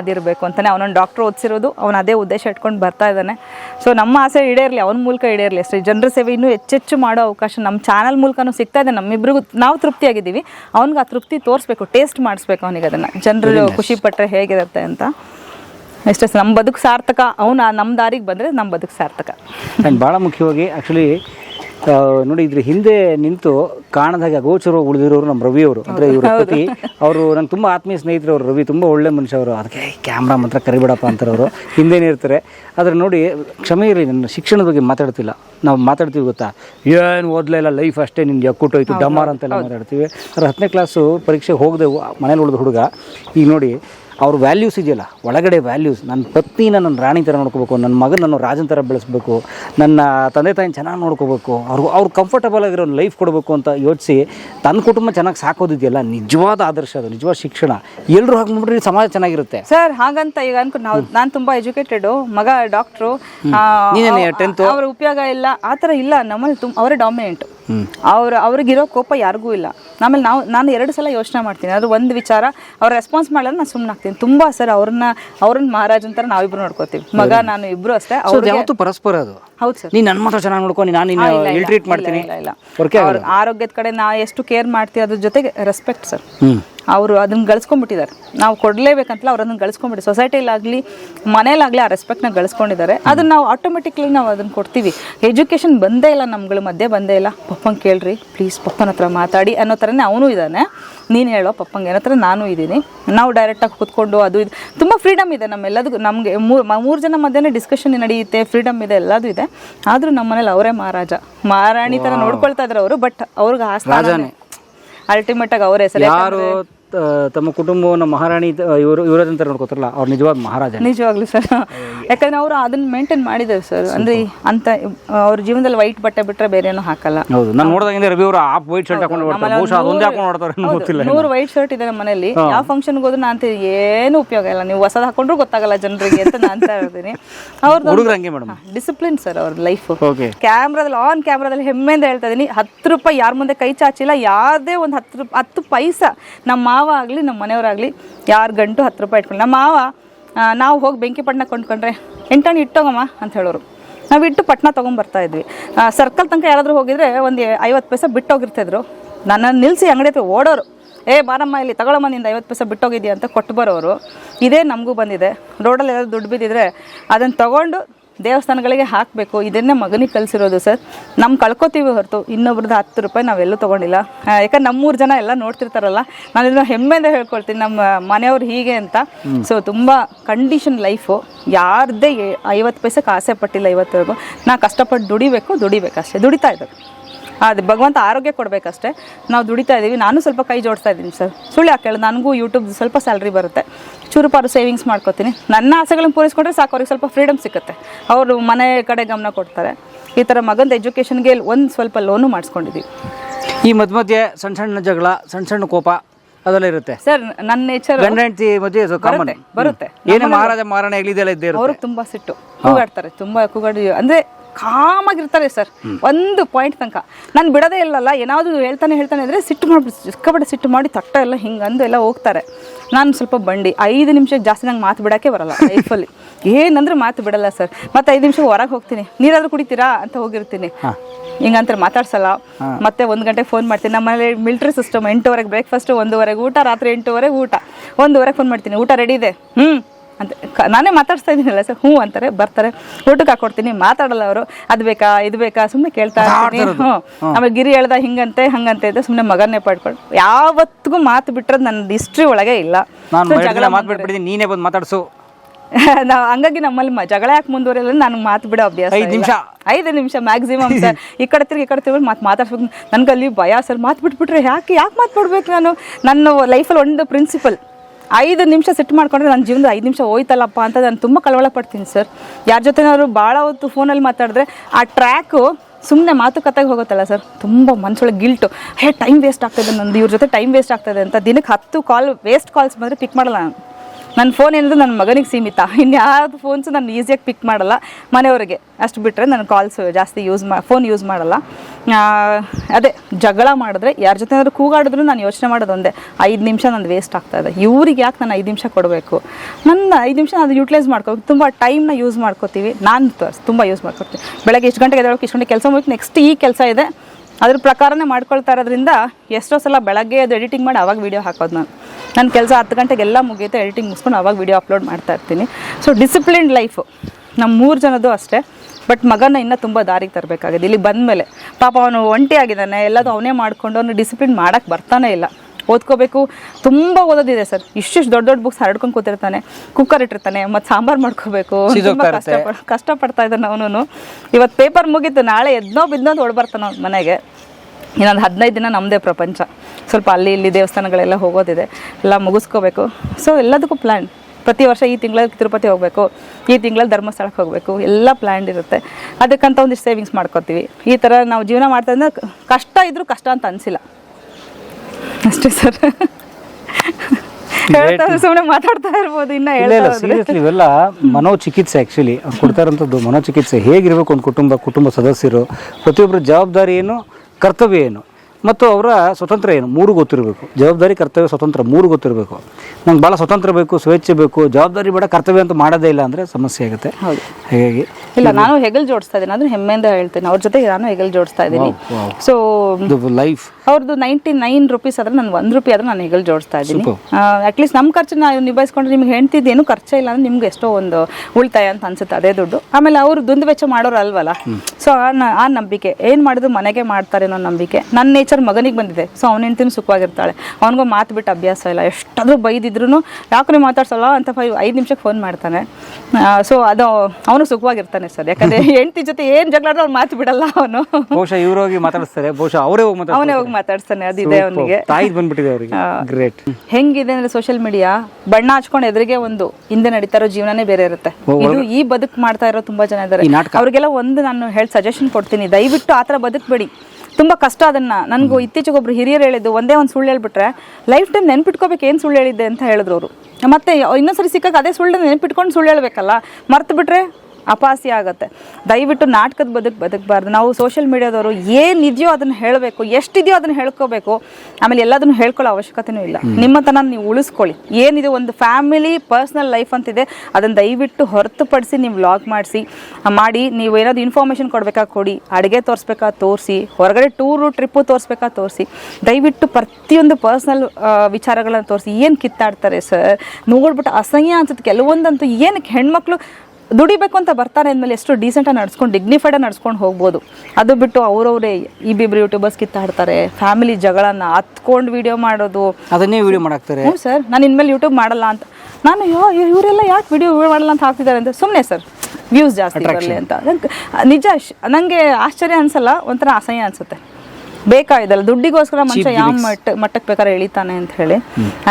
S1: ಅದಿರಬೇಕು ಅಂತಾನೆ ಅವನೊಂದು ಡಾಕ್ಟರ್ ಓದಿಸಿರೋದು ಅವನ ಅದೇ ಉದ್ದೇಶ ಇಟ್ಕೊಂಡು ಬರ್ತಾ ಇದ್ದಾನೆ. ಸೊ ನಮ್ಮ ಆಸೆ ಈಡೇರಲಿ ಅವನ ಮೂಲಕ ಈಡೇರಲಿ ಅಷ್ಟೇ. ಜನರ ಸೇವೆ ಇನ್ನೂ ಹೆಚ್ಚೆಚ್ಚು ಮಾಡೋ ಅವಕಾಶ ನಮ್ಮ ಚಾನಲ್ ಮೂಲಕನೂ ಸಿಗ್ತಾ ಇದೆ. ನಮ್ಮಿಬ್ರಿಗೂ ನಾವು ತೃಪ್ತಿಯಾಗಿದ್ದೀವಿ. ಅವ್ನಿಗೆ ಆ ತೃಪ್ತಿ ತೋರಿಸ್ಬೇಕು ಟೇಸ್ಟ್ ಮಾಡಿಸ್ಬೇಕು ಅವನಿಗೆ ಅದನ್ನು. ಜನರು ಖುಷಿ ಪಟ್ಟರೆ ಹೇಗಿರುತ್ತೆ ಅಂತ. ಎಷ್ಟೇ ನಮ್ಮ ಬದುಕು ಸಾರ್ಥಕ ಅವನು ನಮ್ಮ ದಾರಿಗೆ ಬಂದರೆ ನಮ್ಮ ಬದುಕು ಸಾರ್ಥಕ.
S3: ಆ್ಯಂಡ್ ಭಾಳ ಮುಖ್ಯವಾಗಿ ಆ್ಯಕ್ಚುಲಿ ನೋಡಿ ಇದ್ರ ಹಿಂದೆ ನಿಂತು ಕಾಣದ ಹಾಗೆ ಅಗೋಚರ ಉಳಿದಿರೋರು ನಮ್ಮ ರವಿ ಅವರು ಅಂದ್ರೆ ಇವರು ಪತಿ ಅವರು ನಂಗೆ ತುಂಬಾ ಆತ್ಮೀಯ ಸ್ನೇಹಿತರು ಅವರು. ರವಿ ತುಂಬಾ ಒಳ್ಳೆ ಮನುಷ್ಯ ಅವರು. ಅದಕ್ಕೆ ಕ್ಯಾಮ್ರಾ ಮಾತ್ರ ಕರಿಬೇಡಪ್ಪ ಅಂತಾರೆ ಅವರು. ಹಿಂದೆನೇ ಇರ್ತಾರೆ. ಆದ್ರೆ ನೋಡಿ ಕ್ಷಮೆ ಇರಲಿ ನನ್ನ ಶಿಕ್ಷಣದ ಬಗ್ಗೆ ಮಾತಾಡ್ತಿಲ್ಲ. ನಾವು ಮಾತಾಡ್ತೀವಿ ಗೊತ್ತಾ? ಏನು ಓದ್ಲೇ ಇಲ್ಲ ಲೈಫ್ ಅಷ್ಟೇ ನಿನ್ಗೆ ಅಕ್ಕುಟ್ಟೋಯ್ತು ಡಮಾರ್ ಅಂತೆಲ್ಲ ಮಾತಾಡ್ತೀವಿ. ಆದ್ರೆ ಹತ್ತನೇ ಕ್ಲಾಸು ಪರೀಕ್ಷೆ ಹೋಗದೆ ಮನೇಲಿ ಉಳಿದ ಹುಡುಗ ಈಗ ನೋಡಿ ಅವ್ರ ವ್ಯಾಲ್ಯೂಸ್ ಇದೆಯಲ್ಲ ಒಳಗಡೆ ವ್ಯಾಲ್ಯೂಸ್ ನನ್ನ ಪತ್ನಿನ ನನ್ನ ರಾಣಿ ಥರ ನೋಡ್ಕೋಬೇಕು ನನ್ನ ಮಗನ ನಾನು ರಾಜನ ಥರ ಬೆಳೆಸ್ಬೇಕು ನನ್ನ ತಂದೆ ತಾಯಿನ ಚೆನ್ನಾಗಿ ನೋಡ್ಕೋಬೇಕು ಅವ್ರು ಅವ್ರು ಕಂಫರ್ಟಬಲ್ ಆಗಿರೋ ಲೈಫ್ ಕೊಡಬೇಕು ಅಂತ ಯೋಚಿಸಿ ತನ್ನ ಕುಟುಂಬ ಚೆನ್ನಾಗಿ ಸಾಕೋದಿದೆಯಲ್ಲ ನಿಜವಾದ ಆದರ್ಶ ಅದು ನಿಜವಾದ ಶಿಕ್ಷಣ. ಎಲ್ಲರೂ ಹಾಗೆ ನೋಡ್ರಿ ಸಮಾಜ ಚೆನ್ನಾಗಿರುತ್ತೆ.
S1: ಸರ್ ಹಾಗಂತ ಈಗ ಅನ್ಕೊಂಡು ನಾವು ನಾನು ತುಂಬಾ ಎಜುಕೇಟೆಡ್ ಮಗ ಡಾಕ್ಟ್ರು
S3: ಟೆಂತ್ 10th?
S1: ಅವ್ರ ಉಪಯೋಗ ಇಲ್ಲ ಆ ಥರ ಇಲ್ಲ ನಮ್ಮಲ್ಲಿ ತುಂಬ ಅವರೇ ಡಾಮಿನೆಂಟ್ ಅವ್ರ ಅವ್ರಿಗಿರೋ ಕೋಪ ಯಾರಿಗೂ ಇಲ್ಲ. ಆಮೇಲೆ ನಾವು ನಾನು ಎರಡು ಸಲ ಯೋಚನೆ ಮಾಡ್ತೀನಿ. ಅದು ಒಂದು ವಿಚಾರ ಅವ್ರ ರೆಸ್ಪಾನ್ಸ್ ಮಾಡಿದ್ರೆ ನಾನು ಸುಮ್ಮನೆ ಆಗ್ತೀನಿ. ತುಂಬಾ ಸರ್ ಅವ್ರನ್ನ ಅವ್ರನ್ನ ಮಹಾರಾಜ್ ಅಂತ ನಾವಿಬ್ರು ನೋಡ್ಕೋತೀವಿ. ಮಗ ನಾನು ಇಬ್ರು ಅಷ್ಟೇ ಅವ್ರು
S3: ಯಾವತ್ತು ಪರಸ್ಪರ ಅದು?
S1: ಹೌದು ಸರ್
S3: ನೀನು ನನ್ನ ಮಾತ್ರ ಚೆನ್ನಾಗಿ ನೋಡ್ಕೊಂಡು ನಾನು ಟ್ರೀಟ್ ಮಾಡ್ತೀನಿ.
S1: ಇಲ್ಲ, ಇಲ್ಲ. ಆರೋಗ್ಯದ ಕಡೆ ನಾ ಎಷ್ಟು ಕೇರ್ ಮಾಡ್ತೀವಿ ಅದ್ರ ಜೊತೆಗೆ ರೆಸ್ಪೆಕ್ಟ್ ಸರ್ ಅವರು ಅದನ್ನ ಗಳಿಸ್ಕೊಂಡ್ಬಿಟ್ಟಿದ್ದಾರೆ. ನಾವು ಕೊಡಲೇಬೇಕಂತಲ್ಲ ಅವ್ರು ಅದನ್ನು ಗಳಿಸ್ಕೊಂಡ್ಬಿಟ್ಟು ಸೊಸೈಟಿಲಾಗಲಿ ಮನೇಲಾಗಲಿ ಆ ರೆಸ್ಪೆಕ್ಟ್ನ ಗಳಿಸ್ಕೊಂಡಿದ್ದಾರೆ. ಅದನ್ನು ನಾವು ಆಟೋಮೆಟಿಕ್ಲಿ ನಾವು ಅದನ್ನ ಕೊಡ್ತೀವಿ. ಎಜುಕೇಷನ್ ಬಂದೇ ಇಲ್ಲ ನಮ್ಗಳ ಮಧ್ಯೆ ಬಂದೇ ಇಲ್ಲ. ಪಪ್ಪಂಗೆ ಕೇಳ್ರಿ ಪ್ಲೀಸ್ ಪಪ್ಪನ ಹತ್ರ ಮಾತಾಡಿ ಅನ್ನೋ ಥರನೇ ಅವನು ಇದ್ದಾನೆ. ನೀನು ಹೇಳೋ ಪಪ್ಪಂಗೆ ಅನ್ನೋ ಥರ ನಾನು ಇದ್ದೀನಿ. ನಾವು ಡೈರೆಕ್ಟಾಗಿ ಕೂತ್ಕೊಂಡು ಅದು ಇದು ತುಂಬ ಫ್ರೀಡಮ್ ಇದೆ ನಮ್ಮೆಲ್ಲದಕ್ಕೂ. ನಮಗೆ ಮೂರು ಮೂರು ಜನ ಮಧ್ಯೆ ಡಿಸ್ಕಷನ್ ನಡೆಯುತ್ತೆ ಫ್ರೀಡಮ್ ಇದೆ ಎಲ್ಲದೂ ಇದೆ. ಆದರೂ ನಮ್ಮ ಮನೇಲಿ ಅವರೇ ಮಹಾರಾಜ. ಮಹಾರಾಣಿ ಥರ ನೋಡ್ಕೊಳ್ತಾ ಇದ್ದಾರೆ ಅವರು ಬಟ್ ಅವ್ರಿಗೆ ಆಸ್ಥಾನ ಅಲ್ಟಿಮೇಟ್ ಆಗಿ ಅವರ ಹೆಸರು
S3: ಯಾರು ತಮ್ಮ ಕುಟುಂಬವನ್ನು ಮಹಾರಾಣಿ ಇವರು ಇವರದಂತ ನೋಡ್ಕೋತಾರಲ್ಲ ಅವ್ರು ನಿಜವಾದ ಮಹಾರಾಜ
S1: ನಿಜವಾಗ್ಲೂ ಸರ್. ಯಾಕಂದ್ರೆ ಅವರು ಅದನ್ನ ಮೇಂಟೈನ್ ಮಾಡಿದ್ದಾರೆ ಸರ್. ಅಂದ್ರೆ ಅಂತ ಅವ್ರ ಜೀವನದಲ್ಲಿ ವೈಟ್ ಬಟ್ಟೆ ಬಿಟ್ರೆ ಬೇರೆ ಏನೂ ಹಾಕಲ್ಲ.
S3: ಹೌದು. ನಾನು ನೋಡಿದಾಗಿಂದ ರವಿ ಅವರು ಆಫ್ ವೈಟ್ ಶರ್ಟ್ ಹಾಕೊಂಡು ಬರ್ತಾರೆ ಬಹುಶಃ ಅದೊಂದೇ ಹಾಕೊಂಡು ಅನ್ನೋ ಗೊತ್ತಿಲ್ಲ
S1: ನೂರು ವೈಟ್ ಶರ್ಟ್ ಇದೆ ನಮ್ಮ ಮನೇಲಿ ಯಾವ ಫಂಕ್ಷನ್ಗೆ ಹೋದ್ರು ನಾನು ಏನು ಉಪಯೋಗ ಇಲ್ಲ. ನೀವು ಹೊಸದು ಹಾಕೊಂಡ್ರು ಗೊತ್ತಾಗಲ್ಲ ಜನರಿಗೆ ಅಂತ ನಾನು ಅಂತ ಇರ್ತೀನಿ ಅವ್ರದ್ದು
S3: ಹುಡುಗರು ಹಂಗೆ ಮೇಡಮ್.
S1: ಡಿಸಿಪ್ಲಿನ್ ಸರ್ ಅವ್ರ ಲೈಫ್
S3: ಓಕೆ
S1: ಕ್ಯಾಮ್ರಾದಲ್ಲಿ ಆನ್ ಕ್ಯಾಮ್ರಾದಲ್ಲಿ ಹೆಮ್ಮೆಯಿಂದ ಹೇಳ್ತಾ ಇದೀನಿ. ಹತ್ತು ರೂಪಾಯಿ ಯಾರ ಮುಂದೆ ಕೈ ಚಾಚಿಲ್ಲ. ಯಾವುದೇ ಒಂದು ಹತ್ತು ಹತ್ತು ಪೈಸಾ ನಮ್ಮ ಮಾವ ಆಗಲಿ ನಮ್ಮ ಮನೆಯವರಾಗಲಿ ಯಾರು ಗಂಟು ಹತ್ತು ರೂಪಾಯಿ ಇಟ್ಕೊಂಡು ನಮ್ಮ ಮಾವ ನಾವು ಹೋಗಿ ಬೆಂಕಿ ಪಟ್ಟಣ ಕೊಂಡ್ಕೊಂಡ್ರೆ ಎಂಟಾಣಿ ಇಟ್ಟೋಗಮ್ಮ ಅಂತ ಹೇಳೋರು. ನಾವು ಇಟ್ಟು ಪಟ್ನ ತೊಗೊಂಬರ್ತಾ ಇದ್ವಿ. ಸರ್ಕಲ್ ತನಕ ಯಾರಾದರೂ ಹೋಗಿದ್ರೆ ಒಂದು ಐವತ್ತು ಪೈಸೆ ಬಿಟ್ಟೋಗಿರ್ತಿದ್ರು ನನ್ನನ್ನು ನಿಲ್ಲಿಸಿ ಅಂಗಡಿ ಹತ್ರ ಓಡೋರು. ಏ, ಬಾರಮ್ಮ, ಇಲ್ಲಿ ತಗೊಳಮ್ಮ, ನಿಂದ ಐವತ್ತು ಪೈಸೆ ಬಿಟ್ಟೋಗಿದ್ಯಾ ಅಂತ ಕೊಟ್ಟು ಬರೋರು. ಇದೇ ನಮಗೂ ಬಂದಿದೆ. ರೋಡಲ್ಲಿ ಏನಾದ್ರು ದುಡ್ಡು ಬಿದ್ದಿದ್ರೆ ಅದನ್ನು ತಗೊಂಡು ದೇವಸ್ಥಾನಗಳಿಗೆ ಹಾಕಬೇಕು. ಇದನ್ನೇ ಮಗನಿಗೆ ಕಲಿಸಿರೋದು ಸರ್. ನಮ್ಮ ಕಳ್ಕೊತೀವಿ ಹೊರತು. ಇನ್ನೊಬ್ರದ್ದು ಹತ್ತು ರೂಪಾಯಿ ನಾವೆಲ್ಲೂ ತೊಗೊಂಡಿಲ್ಲ. ಯಾಕಂದ್ರೆ ನಮ್ಮೂರು ಜನ ಎಲ್ಲ ನೋಡ್ತಿರ್ತಾರಲ್ಲ. ನಾನು ಇದನ್ನ ಹೆಮ್ಮೆಯಿಂದ ಹೇಳ್ಕೊಳ್ತೀನಿ. ನಮ್ಮ ಮನೆಯವ್ರು ಹೀಗೆ ಅಂತ. ಸೊ ತುಂಬ ಕಂಡೀಷನ್ ಲೈಫು ಯಾರದೇ ಐವತ್ತು ಪೈಸೆಗೆ ಆಸೆ ಪಟ್ಟಿಲ್ಲ ಇವತ್ತವರೆಗೂ. ನಾ ಕಷ್ಟಪಟ್ಟು ದುಡಿಬೇಕು ದುಡಿಬೇಕು ಅಷ್ಟೇ ದುಡಿತಾ ಇದ್ದಾರೆ ಅದು ಭಗವಂತ ಆರೋಗ್ಯ ಕೊಡಬೇಕಷ್ಟೇ. ನಾವು ದುಡಿತಾ ಇದ್ದೀವಿ ನಾನು ಸ್ವಲ್ಪ ಕೈ ಜೋಡಿಸ್ತಾ ಇದ್ದೀನಿ ಸರ್. ಸುಳ್ಳು ಯಾಕೆ ಹೇಳಿ ನನಗೂ ಯೂಟ್ಯೂಬ್ ಸ್ವಲ್ಪ ಸ್ಯಾಲ್ರಿ ಬರುತ್ತೆ. ಚೂರುಪಾರು ಸೇವಿಂಗ್ಸ್ ಮಾಡ್ಕೋತೀನಿ. ನನ್ನ ಆಸೆಗಳನ್ನ ಪೂರೈಸ್ಕೊಂಡ್ರೆ ಸಾಕು ಅವ್ರಿಗೆ ಸ್ವಲ್ಪ ಫ್ರೀಡಮ್ ಸಿಗುತ್ತೆ. ಅವರು ಮನೆ ಕಡೆ ಗಮನ ಕೊಡ್ತಾರೆ. ಈ ಥರ ಮಗಂದು ಎಜುಕೇಷನ್ಗೆ ಒಂದು ಸ್ವಲ್ಪ ಲೋನು ಮಾಡಿಸ್ಕೊಂಡಿದ್ದೀವಿ
S3: ಈ ಮಧ್ಯ ಮಧ್ಯೆ ಸಣ್ಣ ಸಣ್ಣ ಜಗಳ ಸಣ್ಣ ಸಣ್ಣ ಕೋಪ ಅದೆಲ್ಲ ಇರುತ್ತೆ.
S1: ಸರ್ ನನ್ನ ನೇಚರ್
S3: ಗಂಡ ಹೆಂಡತಿ ಮಧ್ಯೆ ಕಾಮನ್
S1: ಬರುತ್ತೆ
S3: ಏನೇ ಮಹಾರಾಜ ಮಹಾರಾಣಿ ಎಲ್ಲಿದೆಲ್ಲ ಇದ್ದೇ ಇರುತ್ತೆ.
S1: ಅವ್ರಿಗೆ ತುಂಬಾ ಸಿಟ್ಟು ಕೂಗಾಡ್ತಾರೆ ತುಂಬಾ ಕೂಗಾಡಿ. ಅಂದ್ರೆ ಕಾಮಾಗಿರ್ತಾರೆ ಸರ್. ಒಂದು ಪಾಯಿಂಟ್ ತನಕ. ನಾನು ಬಿಡೋದೇ ಇಲ್ಲಲ್ಲ ಏನಾದರೂ ಹೇಳ್ತಾನೆ ಹೇಳ್ತಾನೆ ಅಂದರೆ ಸಿಟ್ಟು ಮಾಡಿಬಿಡ್ತು ಸಿಕ್ಕಾಪಟ್ಟೆ ಸಿಟ್ಟು ಮಾಡಿ ತಟ್ಟ ಎಲ್ಲ ಹಿಂಗೆ ಅಂದು ಎಲ್ಲ ಹೋಗ್ತಾರೆ. ನಾನು ಸ್ವಲ್ಪ ಬಂಡಿ ಐದು ನಿಮಿಷಕ್ಕೆ ಜಾಸ್ತಿ ನಂಗೆ ಮಾತು ಬಿಡೋಕ್ಕೆ ಬರಲ್ಲ ಲೈಫಲ್ಲಿ ಏನಂದ್ರೆ ಮಾತು ಬಿಡಲ್ಲ ಸರ್. ಮತ್ತೆ ಐದು ನಿಮಿಷ ಹೊರಗೆ ಹೋಗ್ತೀನಿ. ನೀರಾದ್ರೂ ಕುಡಿತೀರಾ ಅಂತ ಹೋಗಿರ್ತೀನಿ. ಹಿಂಗಂತ ಮಾತಾಡ್ಸಲ್ಲ. ಮತ್ತೆ ಒಂದು ಗಂಟೆಗೆ ಫೋನ್ ಮಾಡ್ತೀನಿ. ನಮ್ಮಲ್ಲಿ ಮಿಲ್ಟ್ರಿ ಸಿಸ್ಟಮ್ ಎಂಟುವರೆಗೆ ಬ್ರೇಕ್ಫಾಸ್ಟ್ ಒಂದೂವರೆಗೆ ಊಟ ರಾತ್ರಿ ಎಂಟುವರೆಗೆ ಊಟ. ಒಂದೂವರೆಗೆ ಫೋನ್ ಮಾಡ್ತೀನಿ. ಊಟ ರೆಡಿ ಇದೆ? ಹ್ಞೂ ಅಂತ ನಾನೇ ಮಾತಾಡ್ಸ್ತಾ ಇದ್ದೀನಲ್ಲ ಸರ್ ಹ್ಞೂ ಅಂತಾರೆ ಬರ್ತಾರೆ. ಊಟಕ್ಕೆ ಹಾಕೊಡ್ತೀನಿ ಮಾತಾಡಲ್ಲ ಅವರು. ಅದು ಬೇಕಾ ಇದು ಬೇಕಾ ಸುಮ್ಮನೆ ಕೇಳ್ತಾ ಇರ್ತೀನಿ. ಹ್ಞೂ. ಆಮೇಲೆ ಗಿರಿ ಹೇಳ್ದ ಹಿಂಗಂತೆ ಹಂಗಂತೆ ಇದೆ ಸುಮ್ಮನೆ ಮಗನ್ನೇ ಪಡ್ಕೊಂಡು ಯಾವತ್ತಿಗೂ ಮಾತು ಬಿಟ್ಟಿರೋದು ನನ್ನ ಹಿಸ್ಟ್ರಿ ಒಳಗೆ ಇಲ್ಲ.
S3: ಜಗಳ ಮಾತು ಮಾತಾಡ್ಬಿಟ್ಟಿದ್ದೀನಿ ನೀನೇ ಬಂದು ಮಾತಾಡ್ಸು.
S1: ನಾವು ಹಂಗಾಗಿ ನಮ್ಮಲ್ಲಿ ಜಗಳ ಯಾಕೆ ಮುಂದುವರಿಯಲ್ಲ ನಾನು ಮಾತು ಬಿಡೋ ಅಭ್ಯಾಸ
S3: ಐದು ನಿಮಿಷ.
S1: ಐದು ನಿಮಿಷ ಮ್ಯಾಕ್ಸಿಮಮ್ ಸರ್. ಈ ಕಡೆ ತಿರ್ಗಿ ಈ ಕಡೆ ತಿರ್ಗಿ ಮಾತು ಮಾತಾಡ್ಸ್ಬೇಕು. ನನಗೆ ಅಲ್ಲಿ ಭಯ ಸರ್ ಮಾತು ಬಿಟ್ಬಿಟ್ರೆ ಯಾಕೆ ಯಾಕೆ ಮಾತು ಬಿಡ್ಬೇಕು ನಾನು? ನನ್ನ ಲೈಫಲ್ಲಿ ಒಂದು ಪ್ರಿನ್ಸಿಪಲ್ ಐದು ನಿಮಿಷ ಸಿಟ್ಟು ಮಾಡ್ಕೊಂಡ್ರೆ ನನ್ನ ಜೀವನದ ಐದು ನಿಮಿಷ ಹೋಯ್ತಲ್ಲಪ್ಪ ಅಂತ ನಾನು ತುಂಬ ಕಳವಳ ಪಡ್ತೀನಿ ಸರ್. ಯಾರ ಜೊತೆನಾದ್ರು ಭಾಳ ಹೊತ್ತು ಫೋನಲ್ಲಿ ಮಾತಾಡಿದ್ರೆ ಆ ಟ್ರ್ಯಾಕು ಸುಮ್ಮನೆ ಮಾತುಕತೆಗೆ ಹೋಗುತ್ತಲ್ಲ ಸರ್. ತುಂಬ ಮನಸ್ಸೊಳಗೆ ಗಿಲ್ಟು ಹೇ ಟೈಮ್ ವೇಸ್ಟ್ ಆಗ್ತದೆ ನಂದು. ಇವ್ರ ಜೊತೆ ಟೈಮ್ ವೇಸ್ಟ್ ಆಗ್ತದೆ ಅಂತ ದಿನಕ್ಕೆ ಹತ್ತು ಕಾಲ್ ವೇಸ್ಟ್ ಕಾಲ್ಸ್ ಬಂದರೆ ಪಿಕ್ ಮಾಡಲ್ಲ ನಾನು. ನನ್ನ ಫೋನ್ ಏನಿದ್ರು ನನ್ನ ಮಗನಿಗೆ ಸೀಮಿತ. ಇನ್ಯಾವುದು ಫೋನ್ಸ್ ನಾನು ಈಸಿಯಾಗಿ ಪಿಕ್ ಮಾಡಲ್ಲ. ಮನೆಯವರಿಗೆ. ಅಷ್ಟು ಬಿಟ್ಟರೆ ನಾನು ಕಾಲ್ಸ್ ಜಾಸ್ತಿ ಯೂಸ್ ಮಾ ಫೋನ್ ಯೂಸ್ ಮಾಡಲ್ಲ. ಅದೇ ಜಗಳ ಮಾಡಿದ್ರೆ ಯಾರ ಜೊತೆ ಏನಾದರೂ ಕೂಗಾಡಿದ್ರು ನಾನು ಯೋಚನೆ ಮಾಡೋದು ಒಂದೇ. ಐದು ನಿಮಿಷ ನಂದು ವೇಸ್ಟ್ ಆಗ್ತಾ ಇದೆ. ಇವ್ರಿಗೆ ಯಾಕೆ ನಾನು ಐದು ನಿಮಿಷ ಕೊಡಬೇಕು? ನನ್ನ ಐದು ನಿಮಿಷ ಅದು ಯೂಟಿಲೈಸ್ ಮಾಡ್ಕೋಬೇಕು. ತುಂಬ ಟೈಮ್ನ ಯೂಸ್ ಮಾಡ್ಕೋತೀವಿ. ನಾನು ತುಂಬ ಯೂಸ್ ಮಾಡ್ಕೊತೀನಿ ಬೆಳಗ್ಗೆ ಇಷ್ಟು ಗಂಟೆಗೆ ಎದ್ದೇಳೋಕೆ ಇಷ್ಟು ಗಂಟೆ ಕೆಲಸ ಮುಗಿತು ನೆಕ್ಸ್ಟ್ ಈ ಕೆಲಸ ಇದೆ. ಅದ್ರ ಪ್ರಕಾರನೇ ಮಾಡ್ಕೊಳ್ತಾ ಇರೋದ್ರಿಂದ ಎಷ್ಟೋ ಸಲ ಬೆಳಗ್ಗೆ ಅದು ಎಡಿಟಿಂಗ್ ಮಾಡಿ ಅವಾಗ ವೀಡಿಯೋ ಹಾಕೋದು ನಾನು. ನನ್ನ ಕೆಲಸ ಹತ್ತು ಗಂಟೆಗೆಲ್ಲ ಮುಗಿಯುತ್ತೆ ಎಡಿಟಿಂಗ್ ಮುಗಿಸ್ಕೊಂಡು ಅವಾಗ ವೀಡಿಯೋ ಅಪ್ಲೋಡ್ ಮಾಡ್ತಾ ಇರ್ತೀನಿ. ಸೊ ಡಿಸಿಪ್ಲಿನ್ಡ್ ಲೈಫು ನಮ್ಮ ಮೂರು ಜನದ್ದು ಅಷ್ಟೇ ಬಟ್ ಮಗನ ಇನ್ನೂ ತುಂಬ ದಾರಿಗೆ ತರಬೇಕಾಗಿದೆ. ಇಲ್ಲಿ ಬಂದಮೇಲೆ ಪಾಪ ಅವನು ಒಂಟಿ ಆಗಿದ್ದಾನೆ ಎಲ್ಲದೂ ಅವನೇ ಮಾಡಿಕೊಂಡು ಅವನು ಡಿಸಿಪ್ಲಿನ್ ಮಾಡೋಕ್ಕೆ ಬರ್ತಾನೆ ಇಲ್ಲ. ಓದ್ಕೋಬೇಕು. ತುಂಬ ಓದೋದಿದೆ ಸರ್. ಇಷ್ಟಿಷ್ಟು ದೊಡ್ಡ ದೊಡ್ಡ ಬುಕ್ಸ್ ಹರಡ್ಕೊಂಡು ಕೂತಿರ್ತಾನೆ. ಕುಕ್ಕರ್ ಇಟ್ಟಿರ್ತಾನೆ ಮತ್ತು ಸಾಂಬಾರ್ ಮಾಡ್ಕೋಬೇಕು. ಕಷ್ಟ
S3: ಪಡ್ತಾ ಇರುತ್ತೆ.
S1: ಕಷ್ಟಪಡ್ ಕಷ್ಟಪಡ್ತಾ ಇದ್ದಾನೆ ಅವನು ಇವತ್ತು ಪೇಪರ್ ಮುಗೀತು ನಾಳೆ ಎದ್ನೋ ಬಿದ್ನೋ ಓಡ್ಬರ್ತಾನ ಮನೆಗೆ. ಇನ್ನೊಂದು ಹದಿನೈದು ದಿನ ನಮ್ಮದೇ ಪ್ರಪಂಚ. ಸ್ವಲ್ಪ ಅಲ್ಲಿ ಇಲ್ಲಿ ದೇವಸ್ಥಾನಗಳೆಲ್ಲ ಹೋಗೋದಿದೆ. ಎಲ್ಲ ಮುಗಿಸ್ಕೋಬೇಕು. ಸೊ ಎಲ್ಲದಕ್ಕೂ ಪ್ಲ್ಯಾನ್ ಪ್ರತಿ ವರ್ಷ ಈ ತಿಂಗಳಲ್ಲಿ ತಿರುಪತಿ ಹೋಗಬೇಕು ಈ ತಿಂಗಳಲ್ಲಿ ಧರ್ಮಸ್ಥಳಕ್ಕೆ ಹೋಗಬೇಕು. ಎಲ್ಲ ಪ್ಲ್ಯಾನ್ ಇರುತ್ತೆ. ಅದಕ್ಕಂತ ಒಂದಿಷ್ಟು ಸೇವಿಂಗ್ಸ್ ಮಾಡ್ಕೋತೀವಿ. ಈ ಥರ ನಾವು ಜೀವನ ಮಾಡ್ತಾ ಕಷ್ಟ ಇದ್ರೂ ಕಷ್ಟ ಅಂತ ಅನಿಸಿಲ್ಲ. ಅಷ್ಟೇ ಸರ್. ಸುಮ್ಮನೆ ಮಾತಾಡ್ತಾ ಇರ್ಬೋದು ಇನ್ನ
S3: ಇಲ್ಲ ಇಲ್ಲ ಸೀರಿಯಸ್ಲಿ ಇವೆಲ್ಲ ಮನೋಚಿಕಿತ್ಸೆ ಆ್ಯಕ್ಚುಲಿ ಅವ್ರು ಕೊಡ್ತಾ ಇರೋಂಥದ್ದು ಮನೋಚಿಕಿತ್ಸೆ. ಹೇಗಿರಬೇಕು ಒಂದು ಕುಟುಂಬ ಕುಟುಂಬ ಸದಸ್ಯರು ಪ್ರತಿಯೊಬ್ಬರ ಜವಾಬ್ದಾರಿ ಏನು ಕರ್ತವ್ಯ ಏನು? ಮತ್ತು ಅವರ ಸ್ವತಂತ್ರ ಏನು? ಮೂರು ಗೊತ್ತಿರಬೇಕು. ಜವಾಬ್ದಾರಿ ಕರ್ತವ್ಯ ಸ್ವತಂತ್ರ ಮೂರು ಗೊತ್ತಿರಬೇಕು. ನಂಗೆ ಭಾಳ ಸ್ವತಂತ್ರ ಬೇಕು ಸ್ವೇಚ್ಛೆ ಬೇಕು. ಜವಾಬ್ದಾರಿ ಬೇಡ ಕರ್ತವ್ಯ ಅಂತ ಮಾಡೋದೇ ಇಲ್ಲ ಅಂದರೆ ಸಮಸ್ಯೆ ಆಗುತ್ತೆ. ಹಾಗಾಗಿ
S1: ಇಲ್ಲ ನಾನು ಹೆಗಲ್ ಜೋಡಿಸ್ತಾ ಇದ್ದೀನಿ. ಅಂದ್ರೆ ಹೆಮ್ಮೆಯಿಂದ ಹೇಳ್ತೇನೆ. ಅವ್ರ ಜೊತೆ ನಾನು ಹೆಗಲ್ ಜೋಡಿಸ್ತಾ ಇದ್ದೀನಿ. ಸೊ
S3: ಲೈಫ್
S1: ಅವ್ರದ್ದು ನೈಂಟಿ ನೈನ್ ರುಪೀಸ್ ಆದ್ರೆ ನಾನು ಒಂದು ರೂಪಾಯಿ ಆದ್ರೆ ನಾನು ಹೆಗಲ್ ಜೋಡಿಸ್ತಾ ಇದ್ದೀನಿ. ಅಟ್ಲೀಸ್ಟ್ ನಮ್ಮ ಖರ್ಚು ನಾವು ನಿಭಾಯಿಸ್ಕೊಂಡ್ರೆ ನಿಮ್ಗೆ ಹೆಣ್ತಿದ್ದೇನು ಏನು ಖರ್ಚೇ ಇಲ್ಲ ಅಂದ್ರೆ ನಿಮ್ಗೆ ಎಷ್ಟೋ ಒಂದು ಉಳಿತಾಯ ಅಂತ ಅನ್ಸುತ್ತೆ ಅದೇ ದುಡ್ಡು. ಆಮೇಲೆ ಅವರು ದುಂದು ವೆಚ್ಚ ಮಾಡೋರು ಅಲ್ವಲ್ಲ? ಸೊ ಆ ನಂಬಿಕೆ. ಏನು ಮಾಡಿದ್ರು ಮನೆಗೆ ಮಾಡ್ತಾರೆ ಅನ್ನೋ ನಂಬಿಕೆ. ನನ್ನ ನೇಚರ್ ಮಗನಿಗೆ ಬಂದಿದೆ. ಸೊ ಅವನ ಹೆಂಡ್ತಿನೂ ಸುಖವಾಗಿರ್ತಾಳೆ. ಅವನಿಗೂ ಮಾತು ಬಿಟ್ಟು ಅಭ್ಯಾಸ ಇಲ್ಲ. ಎಷ್ಟಾದರೂ ಬೈದಿದ್ರು ಯಾಕೆ ನೀವು ಮಾತಾಡ್ಸಲ್ಲ ಅಂತ ಫೈವ್ ಐದು ನಿಮಿಷಕ್ಕೆ ಫೋನ್ ಮಾಡ್ತಾನೆ. ಸೊ ಅದು ಅವನು ಸುಖವಾಗಿರ್ತಾನೆ ಸರ್. ಯಾಕಂದ್ರೆ ಹೆಂಡತಿ ಜೊತೆ ಏನು ಜಗಳಾದ್ರೂ ಅವ್ನು ಮಾತು ಬಿಡಲ್ಲ ಅವನು.
S3: ಬಹುಶಃ ಇವ್ರು ಹೋಗಿ ಮಾತಾಡಿಸ್ತಾರೆ. ಬಹುಶಃ ಅವರೇ ಹೋಗಿ
S1: ಅವನೇ ಹೋಗಿ ಮಾತಾಡ್ತಾನೆ ಅದಿದೆ ಅವನಿಗೆ.
S3: ತಾಯಿ ಬಂದ್ಬಿಟ್ಟಿದೆ ಅವರಿಗೆ. ಗ್ರೇಟ್
S1: ಹೆಂಗಿದೆ ಅಂದ್ರೆ ಸೋಷಿಯಲ್ ಮೀಡಿಯಾ ಬಣ್ಣ ಹಚ್ಕೊಂಡು ಎದುರಿಗೆ ಒಂದು ಹಿಂದೆ ನಡೀತಾ ಇರೋ ಜೀವನನೇ ಬೇರೆ ಇರುತ್ತೆ. ಇದು ಈ ಬದುಕು ಮಾಡ್ತಾ ಇರೋ ತುಂಬಾ ಜನ ಇದ್ದಾರೆ. ಅವ್ರಿಗೆಲ್ಲ ಒಂದು ನಾನು ಹೇಳಿ ಸಜೆಷನ್ ಕೊಡ್ತೀನಿ. ದಯವಿಟ್ಟು ಆತರ ಬದುಕಬೇಡಿ. ತುಂಬಾ ಕಷ್ಟ ಅದನ್ನ. ನನಗೂ ಇತ್ತೀಚೆಗೆ ಒಬ್ರು ಹಿರಿಯರು ಹೇಳಿದ್ದು ಒಂದೇ ಒಂದು ಸುಳ್ಳು ಹೇಳ್ಬಿಟ್ರೆ ಲೈಫ್ ಟೈಮ್ ನೆನ್ಪಿಟ್ಕೋಬೇಕು ಏನು ಸುಳ್ಳು ಹೇಳಿದ್ದೆ ಅಂತ ಹೇಳಿದ್ರು ಅವರು. ಮತ್ತೆ ಇನ್ನೊಂದ್ಸರಿ ಸಿಕ್ಕಾಗ ಅದೇ ಸುಳ್ಳು ನೆನ್ಪಿಟ್ಕೊಂಡು ಸುಳ್ಳು ಹೇಳ್ಬೇಕಲ್ಲ. ಮರ್ತು ಬಿಟ್ರೆ ಅಪಾಸ್ಯ ಆಗುತ್ತೆ. ದಯವಿಟ್ಟು ನಾಟಕದ ಬದುಕು ಬದುಕಬಾರ್ದು. ನಾವು ಸೋಷಿಯಲ್ ಮೀಡಿಯಾದವರು ಏನಿದೆಯೋ ಅದನ್ನು ಹೇಳಬೇಕು ಎಷ್ಟಿದೆಯೋ ಅದನ್ನು ಹೇಳ್ಕೋಬೇಕು. ಆಮೇಲೆ ಎಲ್ಲದನ್ನು ಹೇಳ್ಕೊಳ್ಳೋ ಅವಶ್ಯಕತೆನೂ ಇಲ್ಲ. ನಿಮ್ಮತನ ನೀವು ಉಳಿಸ್ಕೊಳ್ಳಿ. ಏನಿದೆ ಒಂದು ಫ್ಯಾಮಿಲಿ ಪರ್ಸ್ನಲ್ ಲೈಫ್ ಅಂತಿದೆ ಅದನ್ನು ದಯವಿಟ್ಟು ಹೊರತುಪಡಿಸಿ ನೀವು ವ್ಲಾಗ್ ಮಾಡಿಸಿ ಮಾಡಿ ನೀವು ಏನಾದರೂ ಇನ್ಫಾರ್ಮೇಷನ್ ಕೊಡಬೇಕಾ ಕೊಡಿ ಅಡುಗೆ ತೋರಿಸ್ಬೇಕಾ ತೋರಿಸಿ ಹೊರಗಡೆ ಟೂರು ಟ್ರಿಪ್ಪು ತೋರಿಸ್ಬೇಕಾ ತೋರಿಸಿ ದಯವಿಟ್ಟು ಪ್ರತಿಯೊಂದು ಪರ್ಸ್ನಲ್ ವಿಚಾರಗಳನ್ನು ತೋರಿಸಿ. ಏನು ಕಿತ್ತಾಡ್ತಾರೆ ಸರ್ ನೋಡ್ಬಿಟ್ಟು ಅಸಹ್ಯ ಅನ್ಸುತ್ತೆ. ಕೆಲವೊಂದಂತೂ ಏನಕ್ಕೆ ಹೆಣ್ಮಕ್ಳು ದುಡಿಬೇಕು ಅಂತ ಬರ್ತಾರೆ ಅಂದಮೇಲೆ ಎಷ್ಟು ಡೀಸೆಂಟಾಗಿ ನಡ್ಸ್ಕೊಂಡು ಡಿಗ್ನಿಫೈಡಾಗಿ ನಡ್ಸ್ಕೊಂಡು ಹೋಗ್ಬೋದು. ಅದು ಬಿಟ್ಟು ಅವರವರೇ ಇಬ್ಬಿಬ್ರು ಯೂಟ್ಯೂಬರ್ಸ್ ಕಿತ್ತಾಡ್ತಾರೆ ಫ್ಯಾಮಿಲಿ ಜಗಳನ್ನ ಹತ್ಕೊಂಡು ವಿಡಿಯೋ ಮಾಡೋದು.
S3: ಅದನ್ನೇ ವಿಡಿಯೋ ಮಾಡಾಕ್ತಾರೆ.
S1: ಹ್ಞೂ ಸರ್ ನಾನು ಇನ್ಮೇಲೆ ಯೂಟ್ಯೂಬ್ ಮಾಡಲ್ಲ ಅಂತ. ನಾನು ಯೋ ಇವರೆಲ್ಲ ಯಾಕೆ ವಿಡಿಯೋ ಮಾಡಲ್ಲ ಅಂತ ಹಾಕ್ತಿದ್ದಾರೆ ಅಂತ. ಸುಮ್ಮನೆ ಸರ್ ವ್ಯೂಸ್ ಜಾಸ್ತಿ ಬರಲಿ ಅಂತ. ನಿಜ ನನಗೆ ನಂಗೆ ಆಶ್ಚರ್ಯ ಅನ್ಸಲ್ಲ ಒಂಥರ ಅಸಹ್ಯ ಅನ್ಸುತ್ತೆ. ಬೇಕಾಗಿದಲ್ಲ ದುಡ್ಡಿಗೋಸ್ಕರ ಮನುಷ್ಯ ಯಾವ ಮಟ್ಟ ಮಟ್ಟಕ್ಕೆ ಬೇಕಾದ್ರೆ ಎಳಿತಾನೆ ಅಂತ ಹೇಳಿ.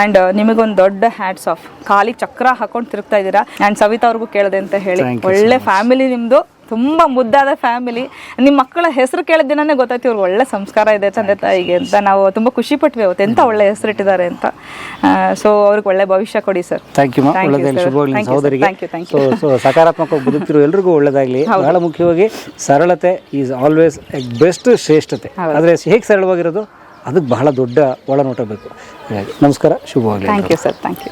S1: ಅಂಡ್ ನಿಮಗೊಂದು ದೊಡ್ಡ ಹ್ಯಾಟ್ಸ್ ಆಫ್ ಖಾಲಿ ಚಕ್ರ ಹಾಕೊಂಡು ತಿರುಗ್ತಾ ಇದ್ದೀರಾ? ಅಂಡ್ ಸವಿತಾ ಅವ್ರಿಗೂ ಕೇಳಿದೆ ಅಂತ ಹೇಳಿ. ಒಳ್ಳೆ ಫ್ಯಾಮಿಲಿ ನಿಮ್ಮದು ತುಂಬ ಮುದ್ದಾದ ಫ್ಯಾಮಿಲಿ ನಿಮ್ಮ ಮಕ್ಕಳ ಹೆಸರು ಕೇಳಿದ ದಿನನೇ ಗೊತ್ತಾಯ್ತು ಇವ್ರು ಒಳ್ಳೆ ಸಂಸ್ಕಾರ ಇದೆ ತಂದೆ ತಾಯಿಗೆ ಅಂತ ನಾವು ತುಂಬ ಖುಷಿ ಪಟ್ವಿ ಅವತ್ತು. ಎಂತ ಒಳ್ಳೆ ಹೆಸರಿಟ್ಟಿದ್ದಾರೆ ಅಂತ. ಸೊ ಅವ್ರಿಗೆ ಒಳ್ಳೆ ಭವಿಷ್ಯ ಕೊಡಿ ಸರ್
S3: ಥ್ಯಾಂಕ್ ಯು ಸೊ ಸಕಾರಾತ್ಮಕವಾಗಿ ಬದುಕ್ತಿರೋ ಎಲ್ರಿಗೂ ಒಳ್ಳೇದಾಗಲಿ. ಬಹಳ ಮುಖ್ಯವಾಗಿ ಸರಳತೆ ಈಸ್ ಆಲ್ವೇಸ್ ಬೆಸ್ಟ್ ಶ್ರೇಷ್ಠತೆ. ಆದರೆ ಹೇಗೆ ಸರಳವಾಗಿರೋದು? ಅದಕ್ಕೆ ಬಹಳ ದೊಡ್ಡ ಒಳನೋಟ ಬೇಕು. ನಮಸ್ಕಾರ ಶುಭವಾಗಲಿ
S1: thank you sir thank you